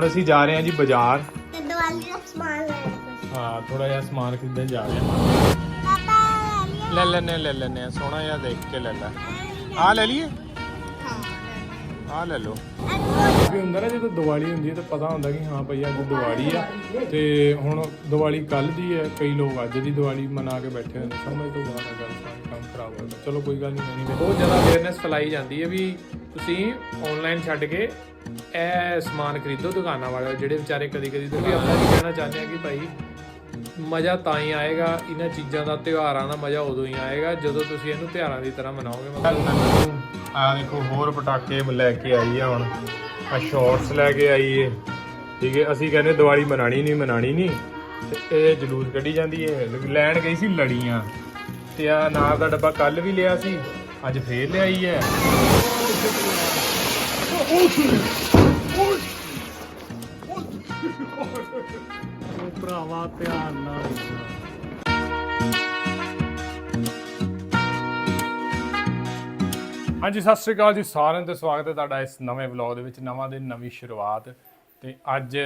ਹੁਣ ਅਸੀਂ ਜਾ ਰਹੇ ਹਾਂ ਜੀ ਬਾਜ਼ਾਰ। ਤੇ ਦੀਵਾਲੀ ਦਾ ਸਮਾਨ ਲੈਣਾ ਕੁਛ ਹਾਂ ਥੋੜਾ ਜਿਹਾ ਸਮਾਨ ਖਰੀਦਣ ਜਾ ਰਹੇ ਹਾਂ। ਪਾਪਾ ਲੈ ਲੈ ਲੈਨੇ ਲੈ ਲੈਨੇ ਆ ਸੋਹਣਾ ਜਿਹਾ ਦੇਖ ਕੇ ਲੈ ਲੈ। ਆ ਲੈ ਲਈਏ? ਆ ਲੈ ਲਓ। ਵੀ ਹੁੰਦਾ ਨਾ ਜਦੋਂ ਦੀਵਾਲੀ ਹੁੰਦੀ ਹੈ ਤਾਂ ਪਤਾ ਹੁੰਦਾ ਕਿ ਹਾਂ ਭਈ ਅੱਜ ਦੀਵਾਲੀ ਆ। ਤੇ ਹੁਣ ਦੀਵਾਲੀ ਕੱਲ ਦੀ ਹੈ ਕਈ ਲੋਕ ਅੱਜ ਦੀ ਦੀਵਾਲੀ ਮਨਾ ਕੇ ਬੈਠੇ ਹੋਏ ਨੇ। ਸਮਝ ਤੋਂ ਬਾਹਰ ਹੈ ਗੱਲ ਸਾਰੀ ਕੰਮ ਖਰਾਬ ਹੋ ਗਿਆ ਚਲੋ ਕੋਈ ਗੱਲ ਨਹੀਂ ਨਹੀਂ ਬਹੁਤ ਜ਼ਿਆਦਾ ਅਵੇਅਰਨੈਸ ਫੈਲਾਈ ਜਾਂਦੀ ਹੈ ਵੀ ਤੁਸੀਂ ਆਨਲਾਈਨ ਛੱਡ ਕੇ ਇਹ ਸਮਾਨ ਖਰੀਦੋ ਦੁਕਾਨਾਂ ਵਾਲੇ ਜਿਹੜੇ ਵਿਚਾਰੇ ਕਦੀ ਕਦੀ ਤੋਂ ਵੀ ਆਪਾਂ ਵੀ ਕਹਿਣਾ ਚਾਹੁੰਦੇ ਹਾਂ ਕਿ ਭਾਈ ਮਜ਼ਾ ਤਾਂ ਹੀ ਆਏਗਾ ਇਹਨਾਂ ਚੀਜ਼ਾਂ ਦਾ ਤਿਉਹਾਰਾਂ ਦਾ ਮਜ਼ਾ ਉਦੋਂ ਹੀ ਆਏਗਾ ਜਦੋਂ ਤੁਸੀਂ ਇਹਨੂੰ ਤਿਉਹਾਰਾਂ ਦੀ ਤਰ੍ਹਾਂ ਮਨਾਓਗੇ ਆ ਦੇਖੋ ਹੋਰ ਪਟਾਕੇ ਲੈ ਕੇ ਆਈ ਆ ਹੁਣ। ਆ ਸ਼ਾਰਟਸ ਲੈ ਕੇ ਆਈ ਏ। ਠੀਕ ਹੈ ਅਸੀਂ ਕਹਿੰਦੇ ਦੀਵਾਲੀ ਮਨਾਣੀ ਨਹੀਂ ਮਨਾਣੀ ਨਹੀਂ। ਤੇ ਇਹ ਜਲੂਸ ਕੱਢੀ ਜਾਂਦੀ ਏ। ਲੈਣ ਗਈ ਸੀ ਲੜੀਆਂ। ਤੇ ਆ ਨਾਰ ਦਾ ਡੱਬਾ ਕੱਲ ਵੀ ਲਿਆ ਸੀ ਅੱਜ ਫੇਰ ਲਿਆਈ ਹੈ ਭਰਾਵਾ ਧਿਆਨ ਨਾਲ ਹਾਂਜੀ, ਸਤਿ ਸ਼੍ਰੀ ਅਕਾਲ ਜੀ, ਸਾਰਿਆਂ ਦਾ ਸਵਾਗਤ ਹੈ ਤੁਹਾਡਾ ਇਸ ਨਵੇਂ ਵਲੌਗ ਦੇ ਵਿੱਚ, ਨਵਾਂ ਦਿਨ, ਨਵੀਂ ਸ਼ੁਰੂਆਤ। ਤੇ ਅੱਜ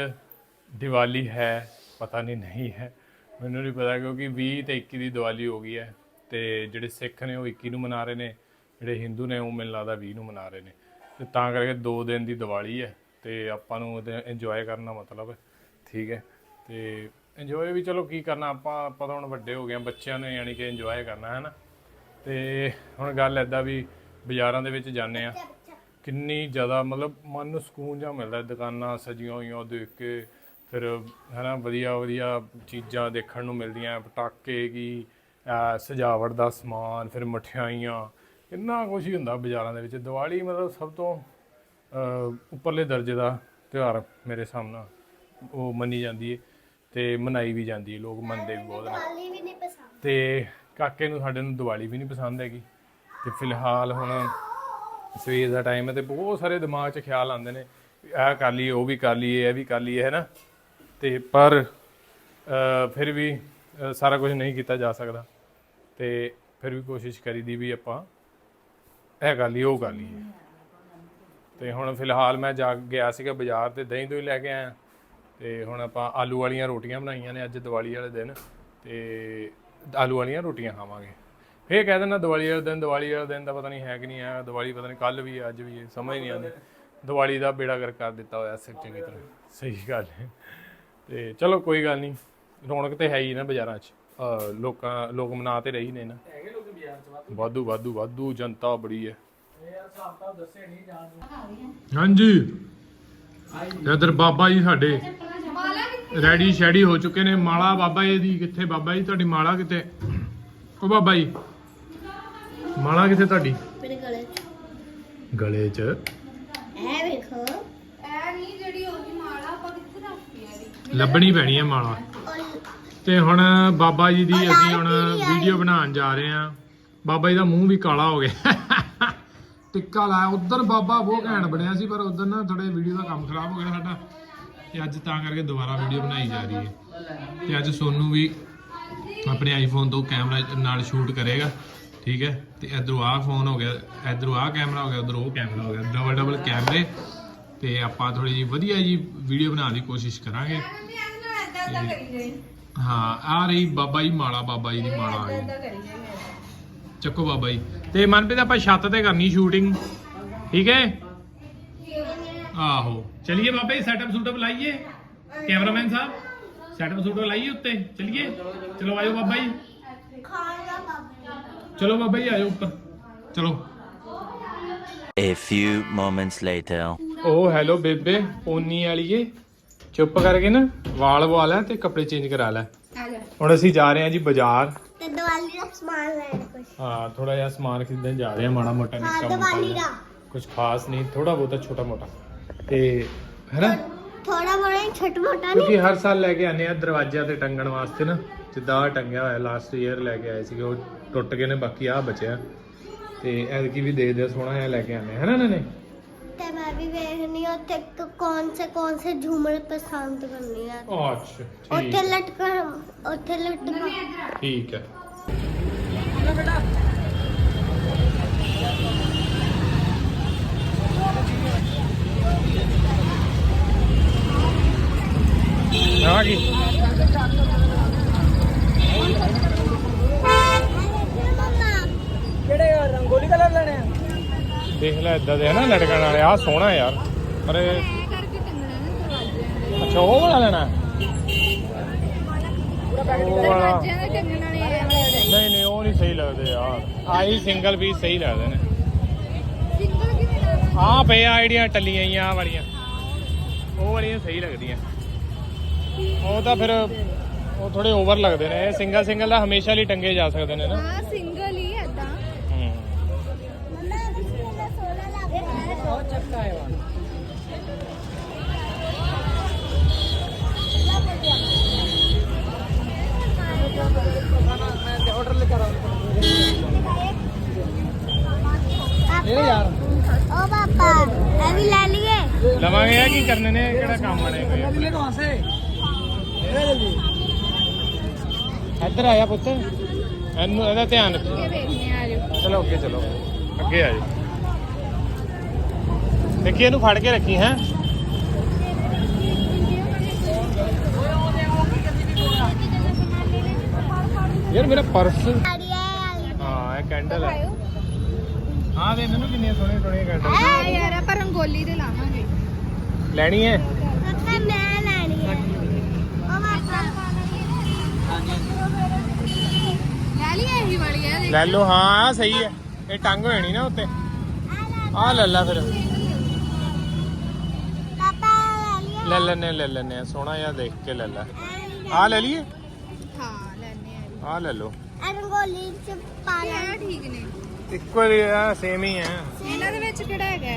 ਦੀਵਾਲੀ ਹੈ, ਪਤਾ ਨਹੀਂ ਨਹੀਂ ਹੈ, ਮੈਨੂੰ ਨਹੀਂ ਪਤਾ ਕਿਉਂਕਿ 20 ਤੇ 21 ਦੀ ਦੀਵਾਲੀ ਹੋ ਗਈ ਹੈ। ਤੇ ਜਿਹੜੇ ਸਿੱਖ ਨੇ ਉਹ 21 ਨੂੰ ਮਨਾ ਰਹੇ ਨੇ, ਜਿਹੜੇ ਹਿੰਦੂ ਨੇ ਉਹ ਮੈਨੂੰ ਲੱਗਦਾ 20 ਨੂੰ ਮਨਾ ਰਹੇ ਨੇ। ਤੇ ਤਾਂ ਕਰਕੇ 2 ਦਿਨ ਦੀ ਦੀਵਾਲੀ ਹੈ, ਤੇ ਆਪਾਂ ਨੂੰ ਉਹਦੇ ਇੰਜੋਏ ਕਰਨਾ ਮਤਲਬ, ਠੀਕ ਹੈ। ਤੇ ਇੰਜੋਏ ਵੀ ਚਲੋ ਕੀ ਕਰਨਾ, ਆਪਾਂ ਆਪਾਂ ਤਾਂ ਹੁਣ ਵੱਡੇ ਹੋ ਗਏ ਹਾਂ, ਬੱਚਿਆਂ ਨੇ ਯਾਨੀ ਕਿ ਇੰਜੋਏ ਕਰਨਾ ਹੈ ਨਾ ਤੇ ਹੁਣ ਗੱਲ ਐਦਾਂ ਵੀ ਬਾਜ਼ਾਰਾਂ ਦੇ ਵਿੱਚ ਜਾਂਦੇ ਆ ਕਿੰਨੀ ਜ਼ਿਆਦਾ ਮਤਲਬ ਮਨ ਨੂੰ ਸਕੂਨ ਜਿਹਾ ਮਿਲਦਾ, ਦੁਕਾਨਾਂ ਸਜੀਆਂ ਹੋਈਆਂ ਦੇਖ ਕੇ। ਫਿਰ, ਹਨਾ, ਵਧੀਆ ਵਧੀਆ ਚੀਜ਼ਾਂ ਦੇਖਣ ਨੂੰ ਮਿਲਦੀਆਂ, ਪਟਾਕੇ ਕੀ ਸਜਾਵਟ ਦਾ ਸਮਾਨ, ਫਿਰ ਮਠਿਆਈਆਂ। ਇੰਨਾ ਕੁਝ ਹੀ ਹੁੰਦਾ ਬਾਜ਼ਾਰਾਂ ਦੇ ਵਿੱਚ। ਦੀਵਾਲੀ ਮਤਲਬ ਸਭ ਤੋਂ ਉੱਪਰਲੇ ਦਰਜੇ ਦਾ ਤਿਉਹਾਰ ਮੇਰੇ ਹਿਸਾਬ ਨਾਲ ਉਹ ਮੰਨੀ ਜਾਂਦੀ ਹੈ ਤੇ ਮਨਾਈ ਵੀ ਜਾਂਦੀ ਹੈ ਲੋਕ ਮੰਨਦੇ ਵੀ ਬਹੁਤ ਨੇ। ਦੀਵਾਲੀ ਵੀ ਨਹੀਂ ਪਸੰਦ। ਤੇ ਕਾਕੇ ਨੂੰ ਸਾਡੇ ਨੂੰ ਦੀਵਾਲੀ ਵੀ ਨਹੀਂ ਪਸੰਦ ਹੈਗੀ। ਤੇ ਫਿਲਹਾਲ ਹੁਣ ਸਵੇਰ ਦਾ ਟਾਈਮ ਹੈ ਤੇ ਬਹੁਤ ਸਾਰੇ ਦਿਮਾਗ 'ਚ ਖਿਆਲ ਆਉਂਦੇ ਨੇ ਵੀ ਇਹ ਕਰ ਲਈਏ ਉਹ ਵੀ ਕਰ ਲਈਏ ਇਹ ਵੀ ਕਰ ਲਈਏ ਹੈ ਨਾ ਤੇ ਪਰ ਫਿਰ ਵੀ ਸਾਰਾ ਕੁਝ ਨਹੀਂ ਕੀਤਾ ਜਾ ਸਕਦਾ। ਤੇ ਫਿਰ ਵੀ ਕੋਸ਼ਿਸ਼ ਕਰੀਦੀ ਵੀ ਆਪਾਂ ਇਹ ਕਰ ਲਈਏ ਉਹ ਕਰ ਲਈਏ। ਤੇ ਹੁਣ ਫਿਲਹਾਲ ਮੈਂ ਜਾ ਗਿਆ ਸੀਗਾ ਬਾਜ਼ਾਰ ਤੇ ਦਹੀਂ ਦੋਈ ਲੈ ਕੇ ਆਇਆ। ਤੇ ਹੁਣ ਆਪਾਂ ਆਲੂ ਵਾਲੀਆਂ ਰੋਟੀਆਂ ਬਣਾਈਆਂ ਨੇ ਅੱਜ ਦੀਵਾਲੀ ਵਾਲੇ ਦਿਨ ਤੇ ਆਲੂ ਵਾਲੀਆਂ ਰੋਟੀਆਂ ਖਾਵਾਂਗੇ। ਫੇਰ ਕਹਿ ਦਿੰਦਾ ਦੀਵਾਲੀ ਵਾਲੇ ਦਿਨ ਦੀਵਾਲੀ ਵਾਲੇ ਦਿਨ ਦਾ ਪਤਾ ਨਹੀਂ ਹੈ ਕਿ ਨਹੀਂ ਹੈ ਦੀਵਾਲੀ ਪਤਾ ਨਹੀਂ ਕੱਲ ਵੀ ਹੈ ਅੱਜ ਵੀ ਹੈ ਸਮਝ ਨਹੀਂ ਆਉਂਦੀ। ਦੀਵਾਲੀ ਦਾ ਬੇੜਾ ਕਰ ਕਰ ਦਿੱਤਾ ਹੋਇਆ ਸਿਰ ਚੰਗੀ ਤਰ੍ਹਾਂ। ਸਹੀ ਗੱਲ ਹੈ। ਤੇ ਚਲੋ ਕੋਈ ਗੱਲ ਨਹੀਂ ਰੌਣਕ ਤੇ ਹੈ ਹੀ ਨਾ ਬਾਜ਼ਾਰਾਂ 'ਚ। ਲੋਕਾਂ ਲੋਕ ਮਨਾ ਤੇ ਰਹੀ ਨੇ ਨਾ। ਵਾਧੂ। ਵਾਧੂ ਵਾਧੂ ਜਨਤਾ ਬੜੀ ਹੈ। ਹਾਂਜੀ। ਇਧਰ ਬਾਬਾ ਜੀ ਸਾਡੇ ਰੈਡੀ ਸ਼ੈਡੀ ਹੋ ਚੁੱਕੇ ਨੇ। ਮਾਲਾ ਬਾਬਾ ਜੀ ਦੀ ਕਿੱਥੇ? ਬਾਬਾ ਜੀ ਤੁਹਾਡੀ ਮਾਲਾ ਕਿੱਥੇ? ਉਹ ਬਾਬਾ ਜੀ ਮਾਲਾ ਕਿੱਥੇ ਤੁਹਾਡੀ? ਮੇਰੇ ਗਲੇ 'ਚ। ਗਲੇ 'ਚ। ਇਹ ਵੇਖੋ। ਇਹ ਨਹੀਂ ਜਿਹੜੀ ਉਹਦੀ ਮਾਲਾ ਆਪਾਂ ਕਿੱਥੇ ਰੱਖੀ ਆ ਇਹਦੀ? ਲੱਭਣੀ ਪੈਣੀ ਹੈ ਮਾਲਾ। ਤੇ ਹੁਣ ਬਾਬਾ ਜੀ ਦੀ ਅਸੀਂ ਹੁਣ ਵੀਡੀਓ ਬਣਾਉਣ ਜਾ ਰਹੇ ਹਾਂ। ਬਾਬਾ ਜੀ ਦਾ ਮੂੰਹ ਵੀ ਕਾਲਾ ਹੋ ਗਿਆ। ਟਿੱਕਾ ਲਾਇਆ। ਉਧਰ ਬਾਬਾ ਬਹੁਤ ਘੈਂਟ ਬਣਿਆ ਸੀ, ਪਰ ਉਧਰ ਨਾ ਥੋੜੇ ਵੀਡੀਓ ਦਾ ਕੰਮ ਖਰਾਬ ਹੋ ਗਿਆ ਸਾਡਾ। ਤੇ ਅੱਜ ਤਾਂ ਕਰਕੇ ਦੁਬਾਰਾ ਵੀਡੀਓ ਬਣਾਈ ਜਾ ਰਹੀ ਹੈ। ਤੇ ਅੱਜ ਸੋਨੂ ਵੀ ਆਪਣੇ ਆਈਫੋਨ ਤੋਂ ਕੈਮਰਾ ਨਾਲ ਸ਼ੂਟ ਕਰੇਗਾ, ਠੀਕ ਹੈ? ਤੇ ਇਧਰੋਂ ਆਹ ਫੋਨ ਹੋ ਗਿਆ, ਇਧਰੋਂ ਆਹ ਕੈਮਰਾ ਹੋ ਗਿਆ, ਉਧਰੋਂ ਉਹ ਕੈਮਰਾ ਹੋ ਗਿਆ। ਡਬਲ ਡਬਲ ਕੈਮਰੇ ਤੇ ਆਪਾਂ ਥੋੜੀ ਜੀ ਵਧੀਆ ਜੀ ਵੀਡੀਓ ਬਣਾਉਣ ਦੀ ਕੋਸ਼ਿਸ਼ ਕਰਾਂਗੇ। ਹਾਂ, ਆ ਰਹੀ ਬਾਬਾ ਜੀ ਮਾਲਾ, ਬਾਬਾ ਜੀ ਦੀ ਮਾਲਾ ਆ ਗਈ। ਚੱਕੋ ਬਾਬਾ ਜੀ। ਤੇ ਮਨਪ੍ਰੀਤ ਆਪਾਂ ਛੱਤ ਤੇ ਕਰਨੀ ਸ਼ੂਟਿੰਗ ਠੀਕ ਹੈ? ਆਹੋ। ਚਲਿਏ ਬਾਬਾ ਜੀ ਸੈਟਅਪ ਸੂਟਅਪ ਲਾਈਏ। ਕੈਮਰਾਮੈਨ ਸਾਹਿਬ ਸੈਟਅਪ ਸੂਟਅਪ ਲਾਈਏ ਉੱਤੇ। ਚਲਿਏ। ਚਲੋ ਆਇਓ ਬਾਬਾ ਜੀ। ਚਲੋ ਬਾਬਾ ਜੀ ਆਇਓ ਉੱਪਰ। ਚਲੋ। A few moments later. ਓ ਹੈਲੋ ਬੇਬੇ ਪੋਨੀ ਵਾਲੀਏ ਚੁੱਪ ਕਰਕੇ ਨਾ ਵਾਲ ਵਾ ਲੈ ਤੇ ਕੱਪੜੇ ਚੇਂਜ ਕਰਾ ਲੈ। ਹੁਣ ਅਸੀਂ ਜਾ ਰਹੇ ਹਾਂ ਜੀ ਬਾਜ਼ਾਰ। ਤੇ ਦੀਵਾਲੀ ਦਾ ਸਮਾਨ ਲੈਣਾ। ਹਾਂ ਥੋੜਾ ਜਿਹਾ ਸਮਾਨ ਖਰੀਦਣ ਜਾ ਰਹੇ ਹਾਂ ਮਾੜਾ ਮੋਟਾ ਨਿੱਕਾ ਮੋਟਾ ਕੁਝ ਖਾਸ ਨਹੀਂ ਥੋੜਾ ਬਹੁਤਾ ਛੋਟਾ ਮੋਟਾ। ਤੇ ਹੈਨਾ? ਥੋੜਾ ਬੜਾ ਛੋਟਾ ਮੋਟਾ ਨਹੀਂ। ਕਿਉਂਕਿ ਹਰ ਸਾਲ ਲੈ ਕੇ ਆਨੇ ਆ ਦਰਵਾਜ਼ਿਆਂ ਤੇ ਟੰਗਣ ਵਾਸਤੇ ਨਾ ਜਿੱਦਾਂ ਆਹ ਟੰਗਿਆ ਹੋਇਆ ਲਾਸਟ ਈਅਰ ਲੈ ਕੇ ਆਏ ਸੀਗੇ ਉਹ ਟੁੱਟ ਗਏ ਨੇ ਬਾਕੀ ਆ ਬਚਿਆ। ਤੇ ਐਤਕੀ ਵੀ ਦੇ ਦੇ ਸੋਹਣਾ ਜਿਹਾ ਲੈ ਕੇ ਆਨੇ ਹੈ ਨਾ ਨੇ ਤੇ ਮੈਂ ਵੀ ਵੇਖਣੀ ਉੱਥੇ ਕੌਣ ਸੇ ਕੌਣ ਸੇ ਝੂਮਰ ਪਸੰਦ ਕਰਨੀ ਆ। ਅੱਛਾ ਉੱਥੇ ਠੀਕ ਲਟਕਾ ਉੱਥੇ ਲਟਕਾ। ਠੀਕ ਹੈ। ਗਈ ਕਿਹੜੇ ਰੰਗੋਲੀ ਕਲਰ ਲੈਣੇ ਆ? ਦੇਖ ਲੈ ਇਦਾਂ ਦੇ ਨਾ ਲਟਕਣ ਵਾਲੇ। ਆ ਸੋਹਣਾ ਯਾਰ। ਪਰ ਇਹ- ਕਰਕੇ ਟੰਗਣਾ ਨਾ ਦਰਵਾਜ਼ੇ ਅੱਛਾ ਉਹ ਵਾਲਾ ਲੈਣਾ? ਉਹ ਵਾਲਾ। ਦਰਵਾਜ਼ਿਆਂ ਦੇ ਟੰਗਣ ਵਾਲੇ ਵਾਲੇ ਨਹੀਂ ਨਹੀਂ ਉਹ ਨਹੀਂ ਸਹੀ ਲੱਗਦੇ ਯਾਰ। ਆਹੀ ਸਿੰਗਲ ਪੀਸ ਸਹੀ ਲੱਗਦੇ ਨੇ। ਸਿੰਗਲ ਕਿਵੇਂ ਲਾਵਾਂ ਆਹ ਪਏ ਆਈਡੀਆਂ ਟੱਲੀਆਂ ਹੀ ਆ ਵਾਲੀਆਂ। ਉਹ ਵਾਲੀਆਂ ਸਹੀ ਲੱਗਦੀਆਂ। ਉਹ ਤਾਂ ਫਿਰ ਉਹ ਥੋੜੇ ਓਵਰ ਲੱਗਦੇ ਨੇ। ਇਹ ਸਿੰਗਲ ਸਿੰਗਲ ਦਾ ਹਮੇਸ਼ਾ ਲਈ ਟੰਗੇ ਜਾ ਸਕਦੇ ਨੇ ਨਾ। ਹਾਂ ਸਿੰਗਲ ਹੀ ਐਦਾਂ ਹੂੰ। ਬਹੁਤ ਚੱਕਾ ਹੈ ਵਾ ਕਰਨੇ ਨੇ ਕਿਹੜਾ ਕੰਮ ਆਣੇ ਕੋਈ ਆਪਣੇ। ਇੱਧਰ ਆਇਆ ਪੁੱਤ। ਇਹਨੂੰ ਇਹਦਾ ਧਿਆਨ ਰੱਖੋ। ਚਲੋ ਅੱਗੇ ਚਲੋ। ਅੱਗੇ ਆ ਜੀ ਦੇਖੀ ਇਹਨੂੰ ਫੜ ਕੇ ਰੱਖੀ ਹੈ? ਯਾਰ ਮੇਰਾ ਪਰਸ। ਹਾਂ ਇਹ ਕੈਂਡਲ ਹੈ। ਆਹ ਦੇ ਮੈਨੂੰ ਕਿੰਨੀਆਂ ਸੋਹਣੀਆਂ ਸੋਹਣੀਆਂ ਕੈਂਡਲ ਯਾਰ ਆਪਾਂ ਦੇ ਲਾਵਾਂ ਲੈਣੀ ਹੈ? ਲੈ ਲਈ ਲੈ ਲਓ ਹਾਂ ਸਹੀ ਹੈ। ਇਹ ਟੰਗ ਹੋਣੀ ਨਾ ਉੱਤੇ। ਆ ਲੈ ਲੈ ਫਿਰ। ਪਾਪਾ ਲੈ ਲੈਨੇ ਲੈ ਲੈਨੇ ਸੋਹਣਾ ਜਿਹਾ ਦੇਖ ਕੇ ਲੈ ਲੈ। ਆ ਲੈ ਲਈਏ? ਹਾਂ ਲੈਨੇ ਆ ਆ ਲੈ ਲਓ। ਰੰਗੋਲੀ ਚ ਪਾ ਲੈ। ਠੀਕ ਨੇ। ਇੱਕੋ ਜਿਹਾ ਸੇਮ ਹੀ ਆ ਇਹਨਾਂ ਦੇ ਵਿੱਚ ਕਿਹੜਾ ਹੈਗਾ?